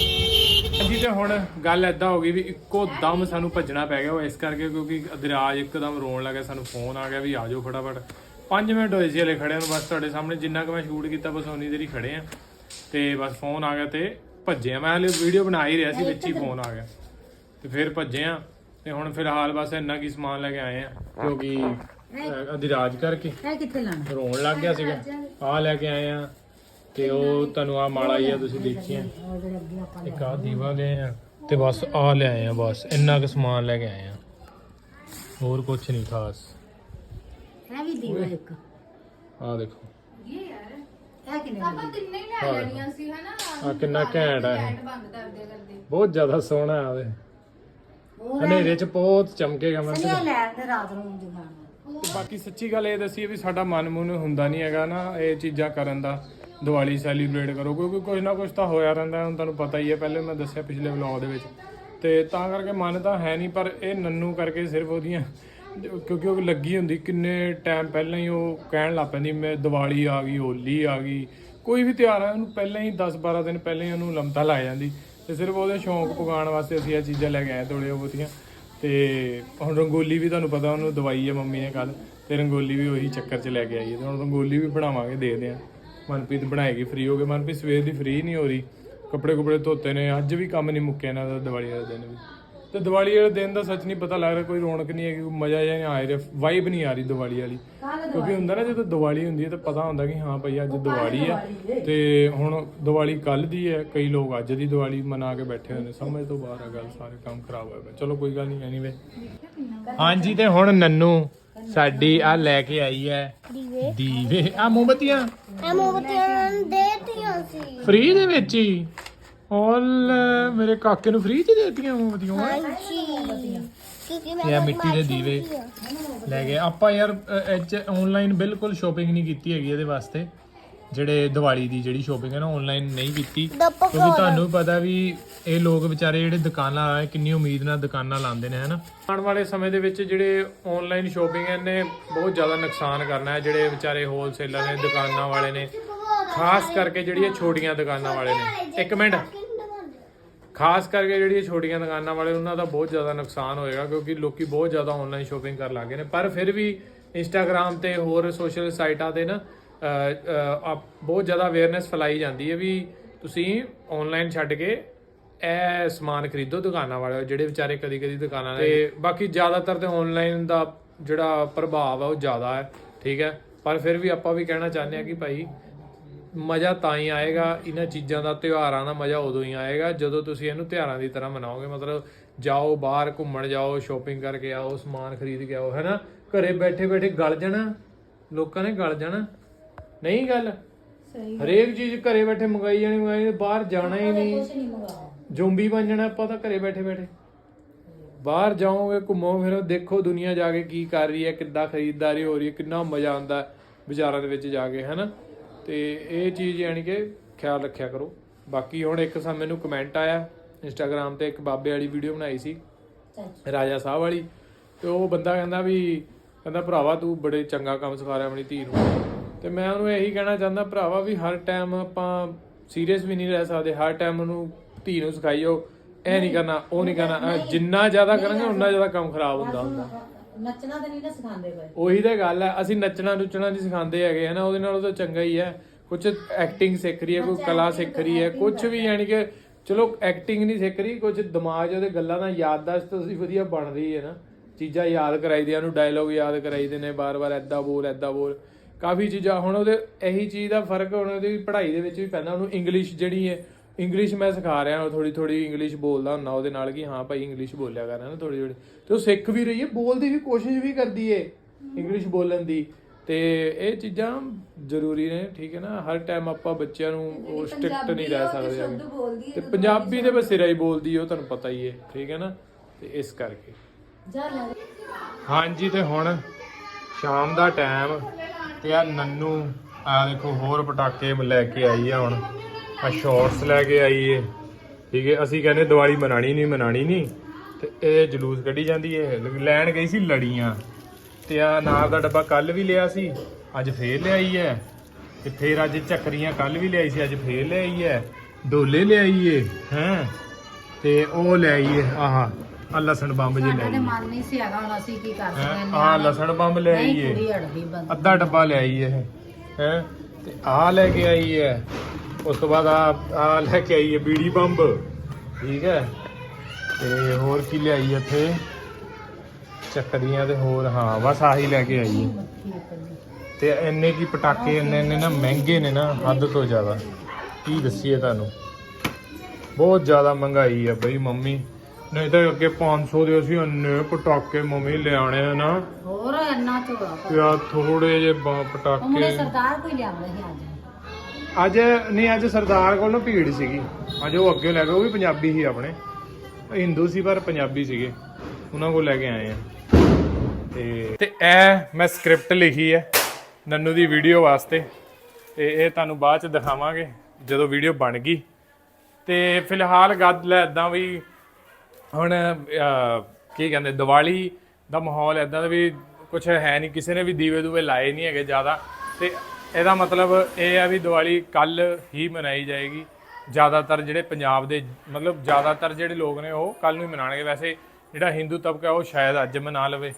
ਹਾਂਜੀ ਤੇ ਹੁਣ ਗੱਲ ਐਦਾਂ ਹੋ ਗਈ ਵੀ ਇੱਕੋ ਦਮ ਸਾਨੂੰ ਭੱਜਣਾ ਪੈ ਗਿਆ ਉਹ ਇਸ ਕਰਕੇ ਕਿਉਂਕਿ ਅਧਿਰਾਜ ਇੱਕਦਮ ਰੋਣ ਲੱਗਾ ਸਾਨੂੰ ਫੋਨ ਆ ਗਿਆ ਵੀ ਆ ਜਾਓ ਫਟਾਫਟ। 5 ਮਿੰਟ ਹੋਏ ਸੀ ਹਲੇ ਖੜਿਆਂ ਨੂੰ ਬਸ ਤੁਹਾਡੇ ਸਾਹਮਣੇ ਜਿੰਨਾ ਕੁ ਮੈਂ ਸ਼ੂਟ ਕੀਤਾ ਬਸ ਉਨੀ ਦੇਰ ਖੜੇ ਆ। ਤੇ ਬਸ ਫੋਨ ਆ ਗਿਆ ਤੇ ਭੱਜੇ ਆ। ਮੈਂ ਹਲੇ ਵੀਡੀਓ ਬਣਾ ਹੀ ਰਿਹਾ ਸੀ ਵਿੱਚ ਹੀ ਫੋਨ ਆ ਗਿਆ। ਤੇ ਫਿਰ ਭੱਜੇ ਆ ਤੇ ਹੁਣ ਫਿਲਹਾਲ ਬਸ ਇੰਨਾ ਕੀ ਸਮਾਨ ਲੈ ਕੇ ਆਏ ਆ ਕਿਉਂਕਿ ਅਧਿਰਾਜ ਕਰਕੇ ਇਹ ਕਿੱਥੇ ਲਾਣਾ ਰੋਣ ਲੱਗ ਗਿਆ ਸੀਗਾ। ਆ ਲੈ ਕੇ ਆਏ ਆ। ਤੇ ਉਹ ਤੁਹਾਨੂੰ ਆ ਮਾਲਾ ਹੀ ਆ ਤੁਸੀਂ ਦੇਖੀਆਂ ਇੱਕ ਆ ਦੀਵਾ ਲਏ ਆ ਤੇ ਬਸ ਆ ਲੈ ਆਏ ਆ ਬਸ ਇੰਨਾ ਕੁ ਸਮਾਨ ਲੈ ਕੇ ਆਏ ਆ। ਹੋਰ ਕੁਝ ਨਹੀਂ ਖਾਸ। ਇਹ ਵੀ ਦੀਵਾ ਇੱਕ। ਆ ਦੇਖੋ। ਇਹ ਕਿੰਨੇ ਆਪਾਂ ਤਿੰਨੇ ਹੀ ਲੈ ਲੈਣੀਆਂ ਸੀ ਹਨਾ? ਆ ਕਿੰਨਾ ਘੈਂਟ ਆ ਇਹ। ਲਾਈਟ ਬੰਦ ਕਰਦੇ ਕਰਦੇ। ਬਹੁਤ ਜ਼ਿਆਦਾ ਸੋਹਣਾ ਆ ਉਹਦੇ ਹਨੇਰੇ ਚ ਬਹੁਤ ਚਮਕੇਗਾ ਮੈਂ ਲੈ ਤੇ ਰਾਤ ਨੂੰ ਦਿਖਾਣਾ ਤੇ ਬਾਕੀ ਸੱਚੀ ਗੱਲ ਇਹ ਦੱਸੀ ਵੀ ਸਾਡਾ ਮਨ ਮੁਨ ਹੁੰਦਾ ਨਹੀਂ ਹੈਗਾ ਨਾ ਇਹ ਚੀਜ਼ਾਂ ਕਰਨ ਦਾ। ਦੀਵਾਲੀ ਸੈਲੀਬ੍ਰੇਟ ਕਰੋ, ਕਿਉਂਕਿ ਕੁਝ ਨਾ ਕੁਝ ਤਾਂ ਹੋਇਆ ਰਹਿੰਦਾ ਹੁਣ ਤੁਹਾਨੂੰ ਪਤਾ ਹੀ ਹੈ, ਪਹਿਲੇ ਮੈਂ ਦੱਸਿਆ ਪਿਛਲੇ ਵਲੌਗ ਦੇ ਵਿੱਚ। ਤੇ ਤਾਂ ਕਰਕੇ ਮਨ ਤਾਂ ਹੈ ਨਹੀਂ, ਪਰ ਇਹ ਨੰਨੂ ਕਰਕੇ ਸਿਰਫ ਉਹਦੀਆਂ, ਕਿਉਂਕਿ ਉਹ ਲੱਗੀ ਹੁੰਦੀ, ਕਿੰਨੇ ਟਾਈਮ ਪਹਿਲਾਂ ਹੀ ਉਹ ਕਹਿਣ ਲੱਗ ਪੈਂਦੀ, ਮੈਂ ਦੀਵਾਲੀ ਆ ਗਈ, ਹੋਲੀ ਆ ਗਈ। ਕੋਈ ਵੀ ਤਿਉਹਾਰ ਆ, ਉਹਨੂੰ ਪਹਿਲਾਂ ਹੀ 10 12 ਦਿਨ ਪਹਿਲਾਂ ਹੀ ਉਹਨੂੰ ਲਮਤਾ ਲਾ ਜਾਂਦੀ। ਤੇ ਸਿਰਫ ਉਹਦੇ ਸ਼ੌਂਕ ਪੁਗਾਉਣ ਵਾਸਤੇ ਅਸੀਂ ਇਹ ਚੀਜ਼ਾਂ ਲੈ ਕੇ ਆਏ ਥੋੜ੍ਹੀਆਂ ਬਹੁਤੀਆਂ। ਤੇ ਹੁਣ ਰੰਗੋਲੀ ਵੀ ਤੁਹਾਨੂੰ ਪਤਾ, ਉਹਨੂੰ ਦਵਾਈ ਹੈ ਮੰਮੀ ਨੇ ਕੱਲ ਤੇ ਰੰਗੋਲੀ ਵੀ ਉਹੀ ਚੱਕਰ 'ਚ ਲੈ ਕੇ ਆਈ ਹੈ। ਤੇ ਹੁਣ ਰੰਗੋਲੀ ਵੀ ਬਣਾਵਾਂਗੇ, ਦੇਖਦੇ ਆ ਮਨਪ੍ਰੀਤ ਬਣਾਏਗੀ ਫ੍ਰੀ ਹੋ ਗਏ ਮਨਪ੍ਰੀਤ ਸਵੇਰ ਦੀ ਫ੍ਰੀ ਨਹੀਂ ਹੋ ਰਹੀ। ਕੱਪੜੇ ਕੁਪੜੇ ਧੋਤੇ ਨੇ। ਅੱਜ ਵੀ ਕੰਮ ਨਹੀਂ ਮੁੱਕਿਆ ਇਹਨਾਂ ਦਾ ਦੀਵਾਲੀ ਵਾਲੇ ਦਿਨ ਵੀ। ਤੇ ਦੀਵਾਲੀ ਵਾਲੇ ਦਿਨ ਦਾ ਸੱਚ ਨਹੀਂ ਪਤਾ ਲੱਗ ਰਿਹਾ ਕੋਈ ਰੌਣਕ ਨਹੀਂ ਹੈਗੀ ਕੋਈ ਮਜ਼ਾ ਜਿਹਾ ਨਹੀਂ ਆ ਰਿਹਾ ਵਾਈਬ ਨਹੀਂ ਆ ਰਹੀ ਦੀਵਾਲੀ ਵਾਲੀ। ਕਿਉਂਕਿ ਹੁੰਦਾ ਨਾ ਜਦੋਂ ਦੀਵਾਲੀ ਹੁੰਦੀ ਹੈ ਤਾਂ ਪਤਾ ਹੁੰਦਾ ਕਿ ਹਾਂ ਭਈ ਅੱਜ ਦੀਵਾਲੀ ਹੈ ਤੇ ਹੁਣ ਦੀਵਾਲੀ ਕੱਲ ਦੀ ਹੈ ਕਈ ਲੋਕ ਅੱਜ ਦੀ ਦੀਵਾਲੀ ਮਨਾ ਕੇ ਬੈਠੇ ਹੋਏ ਨੇ। ਸਮਝ ਤੋਂ ਬਾਹਰ ਆ ਗੱਲ ਸਾਰੇ ਕੰਮ ਖਰਾਬ ਹੋਏ ਪਏ। ਚਲੋ ਕੋਈ ਗੱਲ ਨਹੀਂ ਐਨੀਵੇ ਹਾਂਜੀ ਤੇ ਹੁਣ ਨੰਨੂ। ਸਾਡੀ ਆ ਲੈ ਕੇ ਆਈ ਹੈ ਦੀਵੇ। ਦੀਵੇ। ਆ ਮੋਮਬਤੀਆਂ? ਇਹ ਮੋਮਬਤੀਆਂ ਦੇਤੀਆਂ ਸੀ। ਫ੍ਰੀ ਦੇ ਵਿੱਚ ਹੀ? ਔਲ ਮੇਰੇ ਕਾਕੇ ਨੂੰ ਫ੍ਰੀ ਚ ਦੇ ਦਿੱਤੀਆਂ ਮੋਮਬਤੀਆਂ ਹਾਂਜੀ। ਕਿਉਂਕਿ ਮੈਂ ਇਹ ਮਿੱਟੀ ਦੇ ਦੀਵੇ। ਲੈ ਗਏ। ਆਪਾਂ ਯਾਰ ਐਚ ਆਨਲਾਈਨ ਬਿਲਕੁਲ ਸ਼ੋਪਿੰਗ ਨਹੀਂ ਕੀਤੀ ਹੈਗੀ ਇਹਦੇ ਵਾਸਤੇ। ਜਿਹੜੇ ਦੀਵਾਲੀ ਦੀ ਜਿਹੜੀ ਸ਼ੋਪਿੰਗ ਹੈ ਨਾ ਆਨਲਾਈਨ ਨਹੀਂ ਕੀਤੀ। ਕਿਉਂਕਿ ਤੁਹਾਨੂੰ ਪਤਾ ਵੀ ਇਹ ਲੋਕ ਵਿਚਾਰੇ ਜਿਹੜੇ ਦੁਕਾਨਾਂ ਵਾਲੇ ਕਿੰਨੀ ਉਮੀਦ ਨਾਲ ਦੁਕਾਨਾਂ ਲਾਉਂਦੇ ਨੇ ਹਨਾ? ਆਉਣ ਵਾਲੇ ਸਮੇਂ ਦੇ ਵਿੱਚ ਜਿਹੜੇ ਆਨਲਾਈਨ ਸ਼ੋਪਿੰਗ ਇਹਨੇ ਬਹੁਤ ਜ਼ਿਆਦਾ ਨੁਕਸਾਨ ਕਰਨਾ ਹੈ ਜਿਹੜੇ ਵਿਚਾਰੇ ਹੋਲਸੇਲਰ ਨੇ ਦੁਕਾਨਾਂ ਵਾਲੇ ਨੇ। ਖਾਸ ਕਰਕੇ ਜਿਹੜੀਆਂ ਛੋਟੀਆਂ ਦੁਕਾਨਾਂ ਵਾਲੇ ਨੇ। ਇੱਕ ਮਿੰਟ। ਖਾਸ ਕਰਕੇ ਜਿਹੜੀਆਂ ਛੋਟੀਆਂ ਦੁਕਾਨਾਂ ਵਾਲੇ ਉਹਨਾਂ ਦਾ ਬਹੁਤ ਜ਼ਿਆਦਾ ਨੁਕਸਾਨ ਹੋਏਗਾ ਕਿਉਂਕਿ ਲੋਕੀ ਬਹੁਤ ਜ਼ਿਆਦਾ ਆਨਲਾਈਨ ਸ਼ੋਪਿੰਗ ਕਰਨ ਲੱਗੇ ਨੇ। ਪਰ ਫਿਰ ਵੀ ਇੰਸਟਾਗ੍ਰam ਤੇ ਹੋਰ ਸੋਸ਼ਲ ਸਾਈਟਾਂ ਤੇ ਨਾ ਬਹੁਤ ਜ਼ਿਆਦਾ ਅਵੇਅਰਨੈਸ ਫੈਲਾਈ ਜਾਂਦੀ ਹੈ ਵੀ ਤੁਸੀਂ ਆਨਲਾਈਨ ਛੱਡ ਕੇ ਇਹ ਸਮਾਨ ਖਰੀਦੋ ਦੁਕਾਨਾਂ ਵਾਲੇ ਜਿਹੜੇ ਵਿਚਾਰੇ ਕਦੀ ਕਦੀ ਦੁਕਾਨਾਂ ਤੇ ਬਾਕੀ ਜ਼ਿਆਦਾਤਰ ਤੇ ਆਨਲਾਈਨ ਦਾ ਜਿਹੜਾ ਪ੍ਰਭਾਵ ਹੈ ਉਹ ਜ਼ਿਆਦਾ ਹੈ ਠੀਕ ਹੈ? ਪਰ ਫਿਰ ਵੀ ਆਪਾਂ ਵੀ ਕਹਿਣਾ ਚਾਹੁੰਦੇ ਆ ਕਿ ਭਾਈ ਮਜ਼ਾ ਤਾਂ ਹੀ ਆਏਗਾ ਇਹਨਾਂ ਚੀਜ਼ਾਂ ਦਾ ਤਿਉਹਾਰਾਂ ਦਾ ਮਜ਼ਾ ਉਦੋਂ ਹੀ ਆਏਗਾ ਜਦੋਂ ਤੁਸੀਂ ਇਹਨੂੰ ਤਿਉਹਾਰਾਂ ਦੀ ਤਰ੍ਹਾਂ ਮਨਾਓਗੇ। ਮਤਲਬ ਜਾਓ ਬਾਹਰ ਘੁੰਮਣ ਜਾਓ ਸ਼ਾਪਿੰਗ ਕਰਕੇ ਆਓ ਸਮਾਨ ਖਰੀਦ ਕੇ ਆਓ ਹੈਨਾ ਘਰੇ ਬੈਠੇ ਬੈਠੇ ਗਲ ਜਾਣਾ ਲੋਕਾਂ ਨੇ ਗਲ ਜਾਣਾ। ਨਹੀਂ ਗੱਲ? ਸਹੀ ਹਰੇਕ ਚੀਜ਼ ਘਰੇ ਬੈਠੇ ਮੰਗਾਈ ਜਾਣੀ ਮੰਗਾਈ ਜਾਣੀ, ਬਾਹਰ ਜਾਣਾ ਹੀ ਨਹੀਂ। ਕੁਛ ਨਹੀਂ ਮੰਗਾਇਆ। ਜ਼ੋਂਬੀ ਬਣ ਜਾਣਾ ਆਪਾਂ ਤਾਂ ਘਰੇ ਬੈਠੇ ਬੈਠੇ। ਬਾਹਰ ਜਾਓਗੇ ਘੁੰਮੋ ਫਿਰੋ ਦੇਖੋ ਦੁਨੀਆ ਜਾ ਕੇ ਕੀ ਕਰ ਰਹੀ ਹੈ ਕਿੱਦਾਂ ਖਰੀਦਦਾਰੀ ਹੋ ਰਹੀ ਹੈ ਕਿੰਨਾ ਮਜ਼ਾ ਆਉਂਦਾ ਹੈ ਬਾਜ਼ਾਰਾਂ ਦੇ ਵਿੱਚ ਜਾ ਕੇ ਹੈਨਾ? ਤੇ ਇਹ ਚੀਜ਼ ਯਾਨੀ ਕਿ ਖਿਆਲ ਰੱਖਿਆ ਕਰੋ। ਬਾਕੀ ਹੁਣ ਇੱਕ ਸਾ ਮੈਨੂੰ ਕਮੈਂਟ ਆਇਆ ਇੰਸਟਾਗ੍ਰam ਤੇ ਇੱਕ ਬਾਬੇ ਵਾਲੀ ਵੀਡੀਓ ਬਣਾਈ ਸੀ ਰਾਜਾ ਸਾਹਿਬ ਵਾਲੀ। ਤੇ ਉਹ ਬੰਦਾ ਕਹਿੰਦਾ ਵੀ ਕਹਿੰਦਾ ਭਰਾਵਾ ਤੂੰ ਬੜੇ ਚੰਗਾ ਕੰਮ ਸਿਖਾ ਰਿਹਾ ਆਪਣੀ ਧੀ ਨੂੰ। ਤੇ ਮੈਂ ਉਹਨੂੰ ਇਹੀ ਕਹਿਣਾ ਚਾਹੁੰਦਾ ਭਰਾਵਾ ਵੀ ਹਰ ਟਾਈਮ ਆਪਾਂ ਸੀਰੀਅਸ ਵੀ ਨਹੀਂ ਰਹਿ ਸਕਦੇ ਹਰ ਟਾਈਮ ਉਹਨੂੰ ਧੀ ਨੂੰ ਸਿਖਾਈਓ ਇਹ ਨਹੀਂ ਕਰਨਾ ਉਹ ਨਹੀਂ ਕਰਨਾ ਅਹ ਜਿੰਨਾ ਜ਼ਿਆਦਾ ਕਰਾਂਗੇ ਉਨਾ ਜ਼ਿਆਦਾ ਕੰਮ ਖਰਾਬ ਹੁੰਦਾ। ਹੁੰਦਾ ਨੱਚਣਾ ਤਾਂ ਨਹੀਂ ਨਾ ਸਿਖਾਉਂਦੇ ਪਏ ਉਹੀ ਤਾਂ ਗੱਲ ਹੈ ਅਸੀਂ ਨੱਚਣਾ ਨੁੱਚਣਾ ਨਹੀਂ ਸਿਖਾਉਂਦੇ ਹੈਗੇ ਹਨਾ ਉਹਦੇ ਨਾਲੋਂ ਤਾਂ ਚੰਗਾ ਹੀ ਹੈ। ਕੁਝ ਐਕਟਿੰਗ ਸਿੱਖ ਰਹੀ ਹੈ ਕੋਈ ਕਲਾ ਸਿੱਖ ਰਹੀ ਹੈ ਕੁਝ ਵੀ ਯਾਨੀ ਕਿ ਚਲੋ ਐਕਟਿੰਗ ਨਹੀਂ ਸਿੱਖ ਰਹੀ ਕੁਝ ਦਿਮਾਗ ਉਹਦੇ ਗੱਲਾਂ ਦਾ ਯਾਦਦਾਸ਼ਤ ਤੁਸੀਂ ਵਧੀਆ ਬਣ ਰਹੀ ਹੈ ਨਾ। ਚੀਜ਼ਾਂ ਯਾਦ ਕਰਾਈਦੀਆਂ ਉਹਨੂੰ ਡਾਇਲੋਗ ਯਾਦ ਕਰਾਈਦੇ ਨੇ ਬਾਰ-ਬਾਰ ਐਦਾਂ ਬੋਲ ਐਦਾਂ ਬੋਲ। ਕਾਫੀ ਚੀਜ਼ਾਂ ਹੁਣ ਉਹਦੇ ਇਹੀ ਚੀਜ਼ ਦਾ ਫ਼ਰਕ ਹੁਣ ਉਹਦੀ ਪੜ੍ਹਾਈ ਦੇ ਵਿੱਚ ਵੀ ਪੈਂਦਾ ਉਹਨੂੰ ਇੰਗਲਿਸ਼ ਜਿਹੜੀ ਹੈ ਇੰਗਲਿਸ਼ ਮੈਂ ਸਿਖਾ ਰਿਹਾ ਥੋੜੀ ਥੋੜੀ ਇੰਗਲਿਸ਼ ਬੋਲਦਾ ਹੁੰਦਾ ਉਹਦੇ ਨਾਲ ਕਿ ਹਾਂ ਭਾਈ ਇੰਗਲਿਸ਼ ਬੋਲਿਆ ਕਰ ਨਾ ਥੋੜੀ ਥੋੜੀ ਤੇ ਉਹ ਸਿੱਖ ਵੀ ਰਹੀ ਹੈ ਬੋਲਦੀ ਵੀ ਕੋਸ਼ਿਸ਼ ਵੀ ਕਰਦੀ ਏ ਇੰਗਲਿਸ਼ ਬੋਲਣ ਦੀ। ਤੇ ਇਹ ਚੀਜ਼ਾਂ ਜ਼ਰੂਰੀ ਨੇ ਠੀਕ ਹੈ ਨਾ ਹਰ ਟਾਈਮ ਆਪਾਂ ਬੱਚਿਆਂ ਨੂੰ ਉਹ ਸਟ੍ਰਿਕਟ ਨਹੀਂ ਰਹਿ ਸਕਦੇ। ਤੇ ਪੰਜਾਬੀ ਦੇ ਬਸਿਰਾ ਹੀ ਬੋਲਦੀ ਹੈ। ਉਹ ਤੁਹਾਨੂੰ ਪਤਾ ਹੀ ਹੈ ਠੀਕ ਹੈ ਨਾ ਤੇ ਇਸ ਕਰਕੇ। ਹਾਂਜੀ ਤੇ ਹੁਣ ਸ਼ਾਮ ਦਾ ਟਾਈਮ ਤੇ ਆ ਨੰਨੂ ਆ ਦੇਖੋ, ਹੋਰ ਪਟਾਕੇ ਲੈ ਕੇ ਆਈ ਆ ਹੁਣ। ਆ ਸ਼ਾਰਟਸ ਲੈ ਕੇ ਆਈ ਏ। ਠੀਕ ਹੈ ਅਸੀਂ ਕਹਿੰਦੇ ਦੀਵਾਲੀ ਮਨਾਣੀ ਨਹੀਂ ਮਨਾਣੀ ਨਹੀਂ ਤੇ ਇਹ ਜਲੂਸ ਕੱਢੀ ਜਾਂਦੀ ਏ। ਲੈਣ ਗਈ ਸੀ ਲੜੀਆਂ। ਤੇ ਆ ਅਨਾਰ ਦਾ ਡੱਬਾ ਕੱਲ ਵੀ ਲਿਆ ਸੀ, ਅੱਜ ਫੇਰ ਲਿਆਈ ਐ ਤੇ ਫੇਰ ਅੱਜ ਝੱਕਰੀਆਂ ਕੱਲ ਵੀ ਲਿਆਈ ਸੀ, ਅੱਜ ਫੇਰ ਲਿਆਈ ਐ ਡੋਲੇ ਲਿਆਈ ਏ, ਹੈ। ਤੇ ਉਹ ਲਿਆਈ ਏ, ਆਹ। ਆ ਲਸਣ ਬੰਬ ਜੀ ਸਾਡਾ ਲਿਆਈ ਤੇ ਏ। ਮਨ ਨਹੀਂ ਸੀ ਹੈਗਾ ਹੁਣ ਅਸੀਂ ਕੀ ਕਰ ਸਕਦੇ ਹੈਂ? ਆਹ ਲਸਣ ਬੰਬ ਲੈ ਆਈ ਨਹੀਂ ਏ ਕੁੜੀ ਅੜਦੀ ਬੰਦ। ਅੱਧਾ ਡੱਬਾ ਲੈ ਆਈ ਇਹ ਹੈ? ਤੇ ਆ ਲੈ ਕੇ ਆਈ ਹੈ ਉਸ ਤੋਂ ਬਾਅਦ ਆ ਆ ਲੈ ਕੇ ਆਈ ਹੈ ਬੀੜੀ ਬੰਬ। ਠੀਕ ਹੈ? ਤੇ ਹੋਰ ਕੀ ਲਿਆਈ ਇੱਥੇ? ਚੱਕਰੀਆਂ ਤੇ ਹੋਰ ਹਾਂ ਬਸ ਆਹੀ ਲੈ ਕੇ ਆਈ ਹੈ ਤੇ ਇੰਨੇ ਕੀ ਪਟਾਕੇ ਇੰਨੇ ਇੰਨੇ ਨਾ ਮਹਿੰਗੇ ਨੇ ਨਾ ਹੱਦ ਤੋਂ ਜ਼ਿਆਦਾ। ਕੀ ਦੱਸੀਏ ਤੁਹਾਨੂੰ? ਬਹੁਤ ਜ਼ਿਆਦਾ ਮਹਿੰਗਾਈ ਹੈ ਬਈ ਮੰਮੀ। ਨਹੀਂ ਤਾਂ ਅੱਗੇ 500 ਦੇ ਅਸੀਂ ਇੰਨੇ ਪਟਾਕੇ ਮੰਮੀ ਲਿਆਣੇ ਆ ਨਾ। ਹੋਰ ਇੰਨਾ ਤੇ ਆ ਥੋੜੇ ਮੁੰਡੇ ਪਟਾਕੇ। ਸਰਦਾਰ ਕੋਈ ਲਿਆਉਂਦੇ ਸੀ ਅੱਜ। ਅੱਜ ਨਹੀਂ ਅੱਜ ਸਰਦਾਰ ਕੋਲ ਨਾ ਭੀੜ ਸੀਗੀ। ਅੱਜ ਉਹ ਅੱਗੇ ਲੈ ਗਏ ਉਹ ਵੀ ਪੰਜਾਬੀ ਸੀ ਆਪਣੇ। ਹਿੰਦੂ ਸੀ ਪਰ ਪੰਜਾਬੀ ਸੀਗੇ। ਉਹਨਾਂ ਕੋਲ ਲੈ ਕੇ ਆਏ ਆ। ਤੇ ਤੇ ਇਹ ਮੈਂ ਸਕ੍ਰਿਪਟ ਲਿਖੀ ਹੈ ਨੰਨੂ ਦੀ ਵੀਡੀਓ ਵਾਸਤੇ। ਤੇ ਇਹ ਤੁਹਾਨੂੰ ਬਾਅਦ ਚ ਦਿਖਾਵਾਂਗੇ ਜਦੋਂ ਵੀਡੀਓ ਬਣ ਗਈ। ਤੇ ਫਿਲਹਾਲ ਗੱਲ ਐਦਾਂ ਵੀ ਹੁਣ ਅਹ, ਕੀ ਕਹਿੰਦੇ ਦੀਵਾਲੀ ਦਾ ਮਾਹੌਲ ਐਦਾਂ ਦਾ ਵੀ ਕੁਝ ਹੈ ਨਹੀਂ ਕਿਸੇ ਨੇ ਵੀ ਦੀਵੇ ਦੂਵੇ ਲਾਏ ਨਹੀਂ ਹੈਗੇ ਜ਼ਿਆਦਾ। ਤੇ ਇਹਦਾ ਮਤਲਬ ਇਹ ਆ ਵੀ ਦੀਵਾਲੀ ਕੱਲ ਹੀ ਮਨਾਈ ਜਾਏਗੀ। ਜ਼ਿਆਦਾਤਰ ਜਿਹੜੇ ਪੰਜਾਬ ਦੇ ਮਤਲਬ ਜ਼ਿਆਦਾਤਰ ਜਿਹੜੇ ਲੋਕ ਨੇ ਉਹ ਕੱਲ ਨੂੰ ਹੀ ਮਨਾਣਗੇ ਵੈਸੇ ਜਿਹੜਾ ਹਿੰਦੂ ਤਬਕਾ ਉਹ ਸ਼ਾਇਦ ਅੱਜ ਮਨਾ ਲਵੇ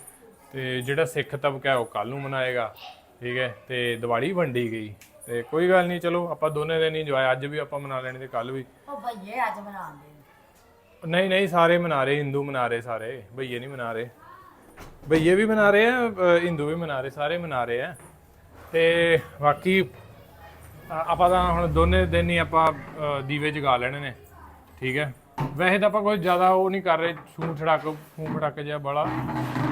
ਤੇ ਜਿਹੜਾ ਸਿੱਖ ਤਬਕਾ ਉਹ ਕੱਲ ਨੂੰ ਮਨਾਏਗਾ ਠੀਕ ਹੈ? ਤੇ ਦੀਵਾਲੀ ਵੰਡੀ ਗਈ। ਤੇ ਕੋਈ ਗੱਲ ਨਹੀਂ ਚਲੋ ਆਪਾਂ ਦੋਨੇ ਦਿਨ ਇੰਜੋਏ ਅੱਜ ਵੀ ਆਪਾਂ ਮਨਾ ਲੈਣੀ ਤੇ ਕੱਲ ਵੀ। ਉਹ ਭਈਏ ਅੱਜ ਬਣਾਉਂਦੇ ਨਹੀਂ ਨਹੀਂ, ਸਾਰੇ ਮਨਾ ਰਹੇ, ਹਿੰਦੂ ਮਨਾ ਰਹੇ ਸਾਰੇ, ਭਈਏ ਨਹੀਂ ਮਨਾ ਰਹੇ। ਭਈਏ ਵੀ ਮਨਾ ਰਹੇ ਆ ਹਿੰਦੂ ਵੀ ਮਨਾ ਰਹੇ, ਸਾਰੇ ਮਨਾ ਰਹੇ ਆ। ਤੇ ਬਾਕੀ ਆਪਾਂ ਤਾਂ ਹੁਣ ਦੋਨੇ ਦਿਨ ਹੀ ਆਪਾਂ ਦੀਵੇ ਜਗਾ ਲੈਣੇ ਨੇ, ਠੀਕ ਹੈ? ਵੈਸੇ ਤਾਂ ਆਪਾਂ ਕੋਈ ਜ਼ਿਆਦਾ ਉਹ ਨਹੀਂ ਕਰ ਰਹੇ ਛੂ ਛੜਾਕ ਫੂ ਫੜਾਕ ਜਿਹਾ ਬੜਾ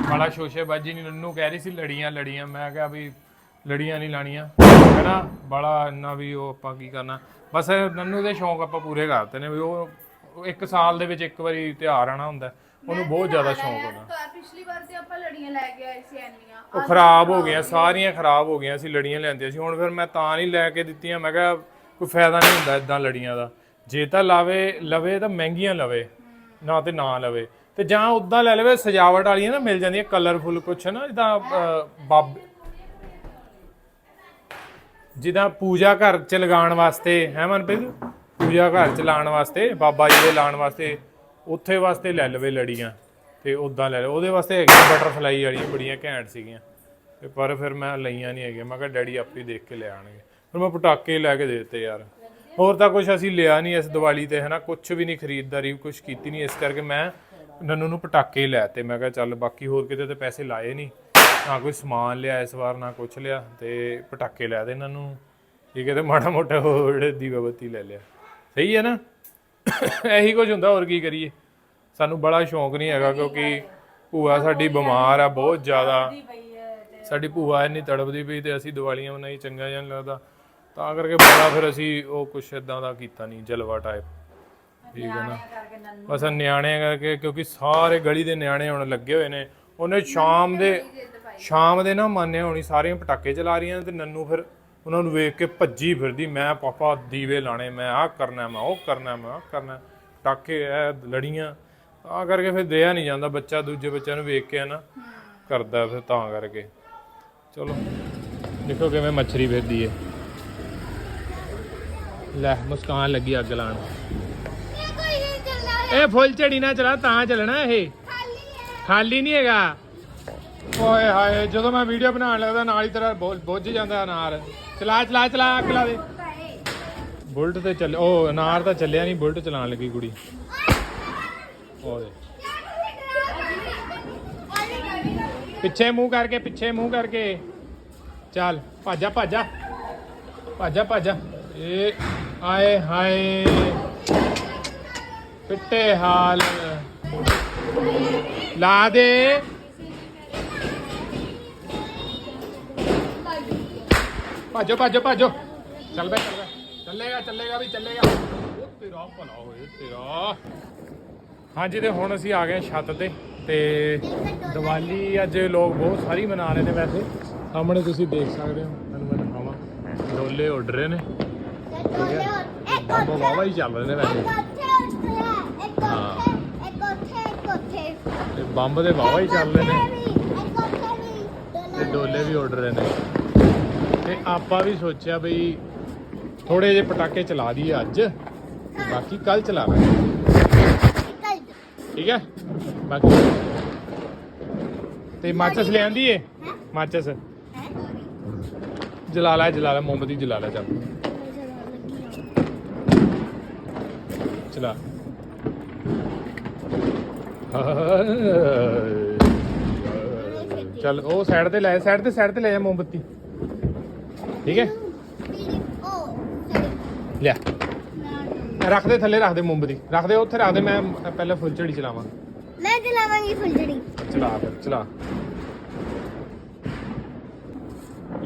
ਬੜਾ ਸ਼ੋਸ਼ੇਬਾਜੀ ਨਹੀਂ ਨੰਨੂ ਕਹਿ ਰਹੀ ਸੀ ਲੜੀਆਂ ਲੜੀਆਂ, ਮੈਂ ਕਿਹਾ ਵੀ ਲੜੀਆਂ ਨਹੀਂ ਲਾਣੀਆਂ। ਹੈਨਾ ਬੜਾ ਇੰਨਾ ਵੀ ਉਹ ਆਪਾਂ ਕੀ ਕਰਨਾ। ਬਸ ਨੰਨੂ ਦੇ ਸ਼ੌਂਕ ਆਪਾਂ ਪੂਰੇ ਕਰਤੇ ਨੇ, ਵੀ ਉਹ ਉਹ ਇੱਕ ਸਾਲ ਦੇ ਵਿੱਚ ਇੱਕ ਵਾਰੀ ਤਿਉਹਾਰ ਆਣਾ ਹੁੰਦਾ ਉਹਨੂੰ ਬਹੁਤ ਜ਼ਿਆਦਾ ਸ਼ੌਂਕ ਹੁੰਦਾ। ਤਾਂ ਪਿਛਲੀ ਵਾਰ ਤੇ ਆਪਾਂ ਲੜੀਆਂ ਲੈ ਕੇ ਆਏ ਸੀ ਐਨੀਆਂ। ਉਹ ਖਰਾਬ ਹੋ ਗਈਆਂ ਸਾਰੀਆਂ ਖਰਾਬ ਹੋ ਗਈਆਂ ਸੀ ਲੜੀਆਂ ਲੈਂਦੀਆਂ ਸੀ। ਹੁਣ ਫਿਰ ਮੈਂ ਤਾਂ ਨਹੀਂ ਲੈ ਕੇ ਦਿੱਤੀਆਂ ਮੈਂ ਕਿਹਾ ਕੋਈ ਫਾਇਦਾ ਨਹੀਂ ਹੁੰਦਾ ਇਦਾਂ ਲੜੀਆਂ ਦਾ। ਜੇ ਤਾਂ ਲਾਵੇ ਲਵੇ ਤਾਂ ਮਹਿੰਗੀਆਂ ਲਵੇ ਨਾ ਤੇ ਨਾ ਲਵੇ। ਤੇ ਜਾਂ ਉਦਾਂ ਲੈ ਲਵੇ ਸਜਾਵਟ ਵਾਲੀਆਂ ਨਾ ਮਿਲ ਜਾਂਦੀਆਂ ਕਲਰਫੁਲ ਕੁਛ ਨਾ ਜਿੱਦਾਂ ਅਹ, ਬਾਬ ਜਿੱਦਾਂ ਪੂਜਾ ਘਰ ਚ ਲਗਾਉਣ ਵਾਸਤੇ ਹੈ ਮਨਪ੍ਰੀਤ? ਪੂਜਾ ਘਰ ਚ ਲਾਉਣ ਵਾਸਤੇ, ਬਾਬਾ ਜੀ ਦੇ ਲਾਉਣ ਵਾਸਤੇ, ਉੱਥੇ ਵਾਸਤੇ ਲੈ ਲਵੇ ਲੜੀਆਂ, ਤੇ ਉਦਾਂ ਲੈ ਲਓ ਉਹਦੇ ਵਾਸਤੇ ਹੈਗੀਆਂ ਬਟਰਫਲਾਈ ਵਾਲੀਆਂ ਬੜੀਆਂ ਘੈਂਟ ਸੀਗੀਆਂ। ਤੇ ਪਰ ਫਿਰ ਮੈਂ ਲਈਆਂ ਨਹੀਂ ਹੈਗੀਆਂ। ਮੈਂ ਕਿਹਾ, ਡੈਡੀ ਆਪੇ ਹੀ ਦੇਖ ਕੇ ਲੈ ਆਣਗੇ ਫਿਰ ਮੈਂ ਪਟਾਕੇ ਲੈ ਕੇ ਦੇ ਦਿੱਤੇ ਯਾਰ। ਹੋਰ ਤਾਂ ਕੁਝ ਅਸੀਂ ਲਿਆ ਨਹੀਂ ਇਸ ਦੀਵਾਲੀ ਤੇ, ਹਨਾ? ਕੁਝ ਵੀ ਨਹੀਂ ਖਰੀਦਦਾਰੀ ਕੁਝ ਕੀਤੀ ਨਹੀਂ ਇਸ ਕਰਕੇ ਮੈਂ ਨੰਨੂ ਨੂੰ ਪਟਾਕੇ ਲੈ ਤੇ ਮੈਂ ਕਿਹਾ, ਚੱਲ ਬਾਕੀ ਹੋਰ ਕਿਤੇ ਤੇ ਪੈਸੇ ਲਾਏ ਨਹੀਂ ਨਾ ਕੋਈ ਸਮਾਨ ਲਿਆ ਇਸ ਵਾਰ, ਨਾ ਕੁਝ ਲਿਆ। ਤੇ ਪਟਾਕੇ ਲੈ ਦੇ ਇਹਨਾਂ ਨੂੰ ਇਹ ਕਿਤੇ ਮਾੜਾ ਮੋਟਾ ਹੋਰ ਦੀਵਾ ਬੱਤੀ ਲੈ ਲਿਆ। ਸਹੀ ਹੈ ਨਾ? ਇਹੀ ਕੁਝ ਹੁੰਦਾ ਹੋਰ ਕੀ ਕਰੀਏ? ਸਾਨੂੰ ਬੜਾ ਸ਼ੌਂਕ ਨਹੀਂ ਹੈਗਾ ਕਿਉਂਕਿ ਭੂਆ ਸਾਡੀ ਬਿਮਾਰ ਆ ਬਹੁਤ ਜ਼ਿਆਦਾ। ਸਾਡੀ ਭੂਆ ਇੰਨੀ ਤੜਪਦੀ ਪਈ ਤੇ ਅਸੀਂ ਦੀਵਾਲੀਆਂ ਮਨਾਈ ਚੰਗਾ ਜਿਹਾ ਨਹੀਂ ਲੱਗਦਾ। ਤਾਂ ਕਰਕੇ ਬੜਾ ਫਿਰ ਅਸੀਂ ਉਹ ਕੁਛ ਇਦਾਂ ਦਾ ਕੀਤਾ ਨਹੀਂ ਜਲਵਾ ਟਾਈਪ ਠੀਕ ਹੈ ਨਾ? ਬਸ ਆਹ ਨਿਆਣਿਆਂ ਕਰਕੇ ਕਿਉਂਕਿ ਸਾਰੇ ਗਲੀ ਦੇ ਨਿਆਣੇ ਹੁਣ ਲੱਗੇ ਹੋਏ ਨੇ। ਉਹਨੇ ਸ਼ਾਮ ਦੇ ਸ਼ਾਮ ਦੇ ਨਾ ਮੰਨਿਆ ਹੋਣੀ ਸਾਰੀਆਂ ਪਟਾਕੇ ਚਲਾ ਰਹੀਆਂ ਨੇ ਤੇ ਨੰਨੂ ਫਿਰ ਉਹਨਾਂ ਨੂੰ ਵੇਖ ਕੇ ਭੱਜੀ ਫਿਰਦੀ ਮੈਂ ਪਾਪਾ ਦੀਵੇ ਲਾਣੇ ਮੈਂ ਆਹ ਕਰਨਾ ਮੈਂ ਉਹ ਕਰਨਾ ਮੈਂ ਆਹ ਕਰਨਾ ਪਟਾਕੇ ਐ ਲੜੀਆਂ ਆ ਕਰਕੇ ਫਿਰ ਦਿਆ ਨਹੀਂ ਜਾਂਦਾ ਬੱਚਾ ਦੂਜੇ ਬੱਚਿਆਂ ਨੂੰ ਵੇਖ ਕੇ ਨਾ ਕਰਦਾ ਫਿਰ ਤਾਂ ਕਰਕੇ। ਚਲੋ ਦੇਖੋ ਕਿਵੇਂ ਮੱਛਰੀ ਫਿਰਦੀ ਏ। ਲੈ ਮੁਸਕਾਨ ਲੱਗੀ ਅੱਗ ਲਾਣ ਇਹ ਫੁੱਲ ਝੜੀ ਨਾ ਚਲਾ ਤਾਂ ਚੱਲਣਾ ਇਹ। ਖਾਲੀ ਹੈ। ਖਾਲੀ ਨਹੀਂ ਹੈਗਾ। ਓਏ ਹਾਏ, ਜਦੋਂ ਮੈਂ ਵੀਡੀਓ ਬਣਾਉਣ ਲੱਗਦਾ, ਨਾਲ ਹੀ ਤੇਰਾ ਬੁੱਝ ਜਾਂਦਾ ਅਨਾਰ। ਚਲਾ ਚਲਾ ਚਲਾ, ਅੱਗ ਲਾ ਦੇ। ਬੁਲਟ ਤੇ ਚੱਲ ਉਹ ਅਨਾਰ ਤਾਂ ਚੱਲਿਆ ਨਹੀਂ, ਬੁਲਟ ਚਲਾਉਣ ਲੱਗੀ ਕੁੜੀ। ਓਏ ਪਿੱਛੇ ਮੂੰਹ ਕਰਕੇ, ਪਿੱਛੇ ਮੂੰਹ ਕਰਕੇ। ਚੱਲ, ਭਾਜਾ ਭਾਜਾ। ਭਾਜਾ ਭਾਜਾ। ਇਹ ਆਏ ਹਾਏ। ਪਿੱਟੇ ਹਾਲ। ਲਾ ਦੇ। ਭਾਜੋ ਭਾਜੋ ਭਾਜੋ। ਚੱਲ ਬੈ ਚੱਲ ਬੈ ਚੱਲੇਗਾ ਚੱਲੇਗਾ ਵੀ, ਚੱਲੇਗਾ। ਉਹ ਤੇਰਾ ਭਲਾ ਹੋਏ, ਤੇਰਾ। ਹਾਂਜੀ ਤੇ ਹੁਣ ਅਸੀਂ ਆ ਗਏ ਛੱਤ ਤੇ ਤੇ ਦੀਵਾਲੀ ਅੱਜ ਲੋਕ ਬਹੁਤ ਸਾਰੀ ਮਨਾ ਰਹੇ ਨੇ ਵੈਸੇ। ਸਾਹਮਣੇ ਤੁਸੀਂ ਦੇਖ ਸਕਦੇ ਹੋ ਮੈਨੂੰ ਮੈਂ ਦਿਖਾਵਾਂ। ਡੋਲੇ ਉੱਡ ਰਹੇ ਨੇ। ਠੀਕ ਹੈ। ਇੱਕ ਬੰਬ ਵਾਵਾ ਹੀ ਚੱਲ ਰਹੇ ਨੇ ਵੈਸੇ। ਤੇ ਬੰਬ ਦੇ ਵਾਵਾ ਹੀ ਚੱਲ ਰਹੇ ਨੇ। ਤੇ ਡੋਲੇ ਵੀ ਉੱਡ ਰਹੇ ਨੇ। ਤੇ ਆਪਾਂ ਵੀ ਸੋਚਿਆ ਬਈ ਥੋੜੇ ਜਿਹੇ ਪਟਾਕੇ ਚਲਾ ਦਈਏ ਅੱਜ। ਬਾਕੀ ਕੱਲ ਚਲਾਵਾਂਗੇ ਨਿਕਲ ਠੀਕ ਹੈ? ਬਾਕੀ ਤੇ ਮਾਚਸ ਲੈ ਆਂਦੀ ਏ? ਮਾਚਸ। ਜਲਾ ਲੈ ਜਲਾ ਲੈ, ਮੋਮਬਤੀ ਜਲਾ ਲੈ, ਚੱਲ। ਚਲਾ। ਚੱਲ, ਉਹ ਸਾਈਡ ਤੇ ਲੈ ਸਾਈਡ ਤੇ ਸਾਈਡ ਤੇ ਲੈ ਜਾ ਮੋਮਬਤੀ। ਠੀਕ ਹੈ? ਲਿਆ। ਰੱਖ ਦੇ ਥੱਲੇ ਰੱਖ ਦੇ ਮੋਮਬਤੀ ਰੱਖ ਦੇ ਉੱਥੇ ਰੱਖ ਦੇ ਮੈਂ ਪਹਿਲਾਂ ਫੁੱਲ ਝੜੀ ਚਲਾਵਾਂ। ਮੈਂ ਜਲਾਵਾਂਗੀ ਫੁੱਲੜੀ ਚਲਾ ਫਿਰ ਚਲਾ।